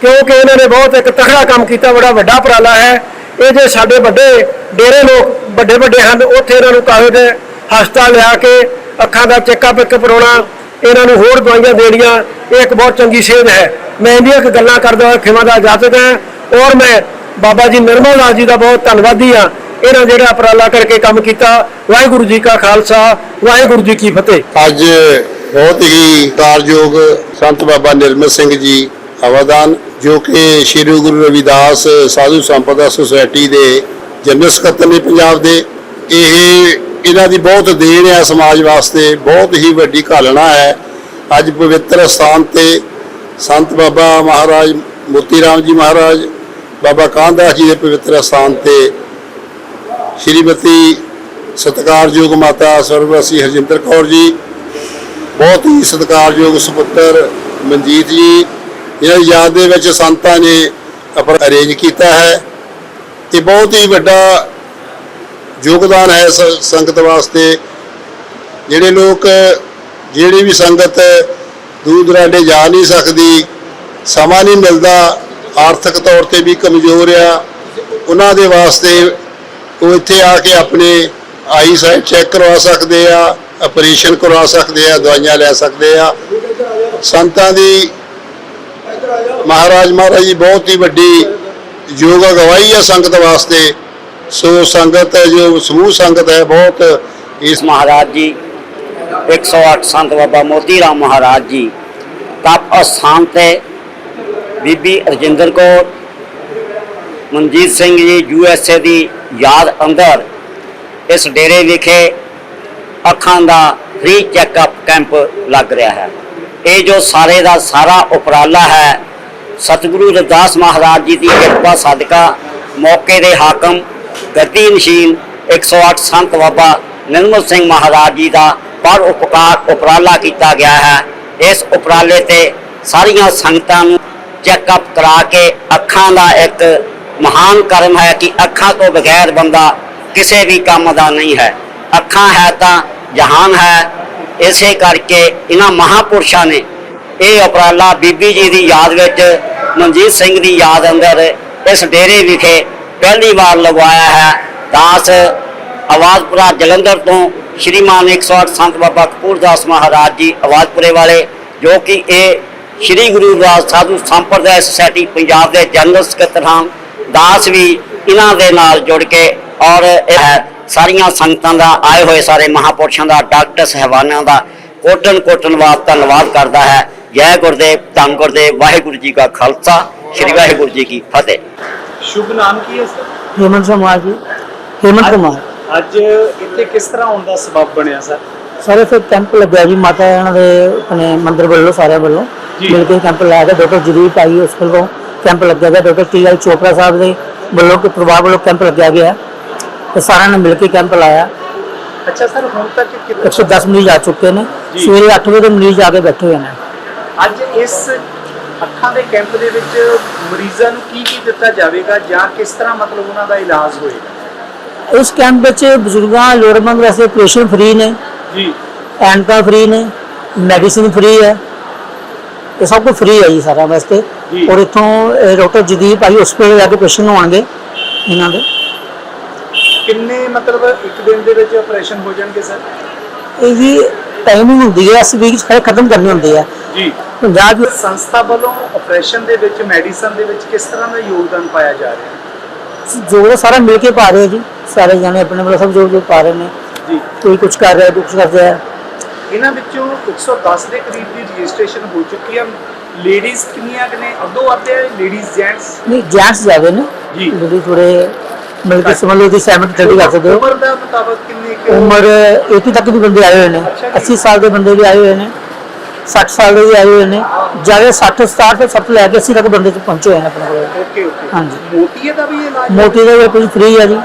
Speaker 12: ਕਿਉਂਕਿ ਇਹਨਾਂ ਨੇ ਬਹੁਤ ਇੱਕ ਤਕੜਾ ਕੰਮ ਕੀਤਾ, ਬੜਾ ਵੱਡਾ ਉਪਰਾਲਾ ਹੈ। ਇਹ ਜੇ ਸਾਡੇ ਵੱਡੇ ਡੇਰੇ ਲੋਕ ਵੱਡੇ ਵੱਡੇ ਹਨ, ਉੱਥੇ ਇਹਨਾਂ ਨੂੰ ਕਾਹੇ ਦੇ ਹਸਪਤਾਲ ਲਿਆ ਕੇ ਅੱਖਾਂ ਦਾ ਚੈੱਕਅਪ ਇੱਕ ਕਰਾਉਣਾ ਇਹਨਾਂ ਨੂੰ ਹੋਰ ਦਵਾਈਆਂ ਦੇਣੀਆਂ, ਇਹ ਇੱਕ ਬਹੁਤ ਚੰਗੀ ਸੇਧ ਹੈ। ਮੈਂ ਇੰਨੀਆਂ ਕੁ ਗੱਲਾਂ ਕਰਦਾ ਹੋਇਆ ਖਿਮਾ ਦਾ ਇਜਾਜ਼ਤ ਹੈ ਔਰ ਮੈਂ ਬਾਬਾ ਜੀ ਨਿਰਮਲ ਦਾਸ ਜੀ ਦਾ ਬਹੁਤ ਧੰਨਵਾਦੀ ਹਾਂ। ਇਹਨਾਂ ਜਿਹੜਾ ਉਪਰਾਲਾ ਕਰਕੇ ਕੰਮ ਕੀਤਾ। ਵਾਹਿਗੁਰੂ ਜੀ ਕਾ ਖਾਲਸਾ, ਵਾਹਿਗੁਰੂ ਜੀ ਕੀ ਫਤਿਹ।
Speaker 13: ਅੱਜ ਬਹੁਤ ਹੀ ਕਾਰਜੋਗ ਸੰਤ ਬਾਬਾ ਨਿਰਮਲ ਸਿੰਘ ਜੀ ਹਵਾਦਾਨ ਜੋ ਕਿ ਸ੍ਰੀ ਗੁਰੂ ਰਵਿਦਾਸ ਸਾਧੂ ਸੰਪਦਾ ਸੁਸਾਇਟੀ ਦੇ ਜਨਰਲ ਸਕੱਤਰ ਨੇ ਪੰਜਾਬ ਦੇ। ਇਹ ਇਹਨਾਂ ਦੀ ਬਹੁਤ ਦੇਣ ਹੈ ਸਮਾਜ ਵਾਸਤੇ, ਬਹੁਤ ਹੀ ਵੱਡੀ ਘਾਲਣਾ ਹੈ। ਅੱਜ ਪਵਿੱਤਰ ਸਥਾਨ ਤੇ ਸੰਤ ਬਾਬਾ ਮਹਾਰਾਜ ਮੋਤੀ ਰਾਮ ਜੀ ਮਹਾਰਾਜ, ਬਾਬਾ ਕਾਹਨਦਾਸ ਜੀ ਦੇ ਪਵਿੱਤਰ ਸਥਾਨ ਤੇ ਸ਼੍ਰੀਮਤੀ ਸਤਿਕਾਰਯੋਗ ਮਾਤਾ ਸਰਵਸੀ ਹਰਜਿੰਦਰ ਕੌਰ ਜੀ, ਬਹੁਤ ਹੀ ਸਤਿਕਾਰਯੋਗ ਸੁਪੁੱਤਰ ਮਨਜੀਤ ਜੀ, ਇਹਨਾਂ ਦੀ ਯਾਦ ਦੇ ਵਿੱਚ ਸੰਤਾਂ ਨੇ ਆਪਣਾ ਅਰੇਂਜ ਕੀਤਾ ਹੈ। ਇਹ ਬਹੁਤ ਹੀ ਵੱਡਾ ਯੋਗਦਾਨ ਹੈ ਸ- ਸੰਗਤ ਵਾਸਤੇ। ਜਿਹੜੇ ਲੋਕ, ਜਿਹੜੀ ਵੀ ਸੰਗਤ ਦੂਰ ਦਰਾਡੇ ਜਾ ਨਹੀਂ ਸਕਦੀ, ਸਮਾਂ ਨਹੀਂ ਮਿਲਦਾ, ਆਰਥਿਕ ਤੌਰ ਤੇ ਵੀ ਕਮਜ਼ੋਰ ਆ, ਉਹਨਾਂ ਦੇ ਵਾਸਤੇ ਉਹ ਇੱਥੇ ਆ ਕੇ ਆਪਣੇ ਆਈ ਸਾਈਡ ਚੈੱਕ ਕਰਵਾ ਸਕਦੇ ਆ, ਆਪਰੇਸ਼ਨ ਕਰਵਾ ਸਕਦੇ ਆ, ਦਵਾਈਆਂ ਲੈ ਸਕਦੇ ਆ। ਸੰਤਾਂ ਦੀ ਮਹਾਰਾਜ ਮਹਾਰਾਜ ਜੀ ਬਹੁਤ ਹੀ ਵੱਡੀ ਯੋਗ ਅਗਵਾਈ ਆ ਸੰਗਤ ਵਾਸਤੇ। ਸੋ ਸੰਗਤ ਹੈ ਜੋ ਸਮੂਹ ਸੰਗਤ ਹੈ ਬਹੁਤ। ਇਸ
Speaker 14: ਮਹਾਰਾਜ ਜੀ 108 ਸੰਤ ਬਾਬਾ ਮੋਤੀ ਰਾਮ ਮਹਾਰਾਜ ਜੀ, ਤਪ ਅਸਥਾਨ ਤੇ ਬੀਬੀ Arjinder Kaur, Manjeet Singh ji, U S A ਦੀ ਯਾਦ ਅੰਦਰ ਇਸ ਡੇਰੇ ਵਿਖੇ ਅੱਖਾਂ ਦਾ ਫ੍ਰੀ ਚੈੱਕਅਪ ਕੈਂਪ ਲੱਗ ਰਿਹਾ ਹੈ। ਇਹ ਜੋ ਸਾਰੇ ਦਾ ਸਾਰਾ ਉਪਰਾਲਾ ਹੈ, ਸਤਿਗੁਰੂ ਰਵਿਦਾਸ ਮਹਾਰਾਜ ਜੀ ਦੀ ਕਿਰਪਾ, ਸਦਕਾ ਮੌਕੇ ਦੇ ਹਾਕਮ ਗੱਦੀ ਨਸ਼ੀਨ 108 ਸੰਤ ਬਾਬਾ ਨਿਰਮਲ ਸਿੰਘ ਮਹਾਰਾਜ ਜੀ ਦਾ ਪਰ ਉਪਕਾਰ ਉਪਰਾਲਾ ਕੀਤਾ ਗਿਆ ਹੈ। ਇਸ ਉਪਰਾਲੇ ਤੇ ਸਾਰੀਆਂ ਸੰਗਤਾਂ ਨੂੰ ਚੈੱਕਅਪ ਕਰਾ ਕੇ ਅੱਖਾਂ ਦਾ ਇੱਕ ਮਹਾਨ ਕਰਮ ਹੈ ਕਿ ਅੱਖਾਂ ਤੋਂ ਬਗੈਰ ਬੰਦਾ ਕਿਸੇ ਵੀ ਕੰਮ ਦਾ ਨਹੀਂ ਹੈ। ਅੱਖਾਂ ਹੈ ਤਾਂ ਜਹਾਨ ਹੈ। ਇਸੇ ਕਰਕੇ ਇਹਨਾਂ ਮਹਾਪੁਰਸ਼ਾਂ ਨੇ ਇਹ ਉਪਰਾਲਾ ਬੀਬੀ ਜੀ ਦੀ ਯਾਦ ਵਿੱਚ ਮਨਜੀਤ ਸਿੰਘ ਦੀ ਯਾਦ ਅੰਦਰ ਇਸ ਡੇਰੇ ਵਿਖੇ ਪਹਿਲੀ ਵਾਰ ਲਗਵਾਇਆ ਹੈ। ਦਾਸ ਆਵਾਜ਼ਪੁਰਾ ਜਲੰਧਰ ਤੋਂ ਸ਼੍ਰੀਮਾਨ 108 ਸੰਤ ਬਾਬਾ ਕਪੂਰਦਾਸ ਮਹਾਰਾਜ ਜੀ ਆਵਾਜ਼ਪੁਰੇ ਵਾਲੇ, ਜੋ ਕਿ ਇਹ ਸ਼੍ਰੀ ਗੁਰੂ ਰਾਜ ਸਾਧੂ ਸੰਪਰਦਾਇ ਸੁਸਾਇਟੀ ਪੰਜਾਬ ਦੇ ਜਨਰਲ ਸਕੱਤਰ ਹਨ। ਦਾਸ ਵੀ ਇਹਨਾਂ ਦੇ ਨਾਲ ਜੁੜ ਕੇ ਔਰ ਇਹ ਸਾਰੀਆਂ ਸੰਗਤਾਂ ਦਾ, ਆਏ ਹੋਏ ਸਾਰੇ ਮਹਾਪੁਰਸ਼ਾਂ ਦਾ, ਡਾਕਟਰ ਸਹਿਬਾਨਾਂ ਦਾ ਕੋਟਨ ਕੋਟਨ ਵਾਦ ਧੰਨਵਾਦ ਕਰਦਾ ਹੈ। ਜੈ ਗੁਰਦੇਵ, ਧੰਨ ਗੁਰਦੇਵ, ਵਾਹਿਗੁਰੂ ਜੀ ਕਾ ਖਾਲਸਾ, ਸ੍ਰੀ ਵਾਹਿਗੁਰੂ ਜੀ ਕੀ ਫਤਿਹ।
Speaker 3: ਸ਼ੁਭ ਨਾਮ ਕੀ ਹੈ ਸਰ
Speaker 15: ਹੇਮੰਤ ਕੁਮਾਰ ਜੀ। ਹੇਮੰਤ ਕੁਮਾਰ।
Speaker 3: ਅੱਜ ਇੱਥੇ ਕਿਸ ਤਰ੍ਹਾਂ ਆਉਣ ਦਾ ਸਬਬ ਬਣਿਆ ਸਰ?
Speaker 15: ਸਾਰੇ ਫਿਰ ਕੈਂਪ ਲੱਗਿਆ ਜੀ ਮਾਤਾ ਇਹਨਾਂ ਦੇ ਆਪਣੇ ਮੰਦਿਰ ਵੱਲੋਂ ਸਾਰਿਆਂ ਵੱਲੋਂ। ਮਿਲ ਕੇ ਕੈਂਪ ਲਾਇਆ ਗਿਆ। ਡਾਕਟਰ ਜਦੀਪ ਆਈ ਉਸ ਵੱਲੋਂ ਕੈਂਪ ਲੱਗਿਆ ਗਿਆ। Doctor T I Chopra sahib ਦੇ ਵੱਲੋਂ ਕਿ ਪਰਿਵਾਰ ਵੱਲੋਂ ਕੈਂਪ ਲੱਗਿਆ ਗਿਆ। ਤੇ ਸਾਰਿਆਂ ਨੇ ਮਿਲ ਕੇ ਕੈਂਪ ਲਾਇਆ।
Speaker 3: ਅੱਛਾ ਸਰ ਹੁਣ ਤੱਕ ਕਿੰਨੇ
Speaker 15: 110 ਮਰੀਜ਼ ਆ ਚੁੱਕੇ ਨੇ। ਸਵੇਰੇ 8 ਵਜੇ ਦੇ ਮਰੀਜ਼ ਆ ਕੇ ਬੈਠੇ ਹੋਏ ਨੇ।
Speaker 3: ਅੱਜ ਇਸ ਅੱਖਾਂ ਦੇ ਕੈਂਪ ਦੇ ਵਿੱਚ ਮਰੀਜ਼ਾਂ ਨੂੰ ਕੀ ਕੀ ਦਿੱਤਾ ਜਾਵੇਗਾ ਜਾਂ ਕਿਸ ਤਰ੍ਹਾਂ ਮਤਲਬ ਉਹਨਾਂ ਦਾ ਇਲਾਜ ਹੋਏਗਾ?
Speaker 15: ਇਸ ਕੈਂਪ ਵਿੱਚ ਬਜ਼ੁਰਗਾਂ ਲੋੜਵੰਦ ਵਾਸਤੇ ਆਪਰੇਸ਼ਨ ਫ੍ਰੀ ਨੇ।
Speaker 3: ਜੀ।
Speaker 15: ਐਨਕਾਂ ਫ੍ਰੀ ਨੇ ਮੈਡੀਸਿਨ ਫ੍ਰੀ ਹੈ। ਇਹ ਸਭ ਕੁਝ ਫ੍ਰੀ ਹੈ ਜੀ ਸਾਰਾ ਵਾਸਤੇ। ਔਰ ਇੱਥੋਂ ਡਾਕਟਰ ਜਦੀਪ ਆਈ ਹਸਪੀਟਲ ਜਾ ਕੇ ਪੇਸ਼ੈਂਟ ਹੋਣਗੇ ਇਹਨਾਂ ਦੇ।
Speaker 3: ਕਿੰਨੇ ਮਤਲਬ ਇੱਕ ਦਿਨ ਦੇ ਵਿੱਚ ਆਪਰੇਸ਼ਨ ਹੋ ਜਾਣਗੇ ਸਰ?
Speaker 15: ਇਹ ਜੀ ਟਾਈਮਿੰਗ ਹੁੰਦੀ ਹੈ ਇਸ ਵੀਕ ਸਾਰੇ ਖਤਮ ਕਰਨੀ ਹੁੰਦੀ ਹੈ।
Speaker 3: ਜੀ।
Speaker 15: ਪੰਜਾਬ
Speaker 3: ਸੰਸਥਾ ਵੱਲੋਂ ਆਪਰੇਸ਼ਨ ਦੇ ਵਿੱਚ ਮੈਡੀਸਨ ਦੇ ਵਿੱਚ ਕਿਸ ਤਰ੍ਹਾਂ ਦਾ ਯੋਗਦਾਨ ਪਾਇਆ ਜਾ ਰਿਹਾ? ਹੈ
Speaker 15: ਜੋ ਸਾਰਾ ਮਿਲ ਕੇ ਪਾ ਰਹੇ ਜੀ। ਸਾਰੇ ਜਾਣੇ ਆਪਣੇ ਵੱਲੋਂ ਸਭ ਜੋ ਜੋ ਪਾ ਰਹੇ ਨੇ।
Speaker 3: ਜੀ।
Speaker 15: ਕੋਈ ਕੁਝ ਕਰ ਰਿਹਾ ਕੁਝ ਕਰ ਰਿਹਾ।
Speaker 3: ਇਹਨਾਂ ਵਿੱਚੋਂ 110 ਦੇ ਕਰੀਬ ਦੀ ਰਜਿਸਟ੍ਰੇਸ਼ਨ ਹੋ ਚੁੱਕੀ ਹੈ। ਲੇਡੀਜ਼ ਕਿੰਨੀਆਂ ਨੇ? ਅੱਧੋ ਅੱਧੇ ਲੇਡੀਜ਼ ਜੈਂਟਸ
Speaker 15: ਨਹੀਂ ਜੈਂਟਸ ਜ਼ਿਆਦਾ ਨੇ।
Speaker 3: ਜੀ।
Speaker 15: ਜਿਹੜੀ ਥੋੜੇ ਮਿਲ ਕੇ ਸਮਝ ਲਓ ਦੀ ਸਹਿਮਤ ਥਰਟੀ ਕਰ ਸਕਦੇ ਹੋ।
Speaker 3: ਉਮਰ ਦਾ ਮੁਤਾਬਕ ਕਿੰਨੇ ਕੁ
Speaker 15: ਉਮਰ 80 ਤੱਕ ਵੀ ਬੰਦੇ ਆਏ ਹੋਏ ਨੇ।
Speaker 3: ਅੱਛਾ ਜੀ।
Speaker 15: 80 ਸਾਲ ਦੇ ਬੰਦੇ ਵੀ ਆਏ ਹੋਏ ਨੇ 60 ਸਾਲ ਦੇ ਵੀ ਆਏ ਹੋਏ ਨੇ। ਜ਼ਿਆਦਾ 60 67 ਤੋਂ ਲੈ ਕੇ 80 ਤੱਕ ਬੰਦੇ ਚ ਪਹੁੰਚੇ ਹੋਏ ਨੇ ਆਪਣੇ ਕੋਲ।
Speaker 3: Okay okay.
Speaker 15: ਹਾਂਜੀ।
Speaker 3: ਮੋਤੀਏ ਦਾ ਵੀ ਇਲਾਜ
Speaker 15: ਮੋਟੀ ਦਾ ਵੀ ਕੋਈ ਫ੍ਰੀ ਹੈ ਜੀ।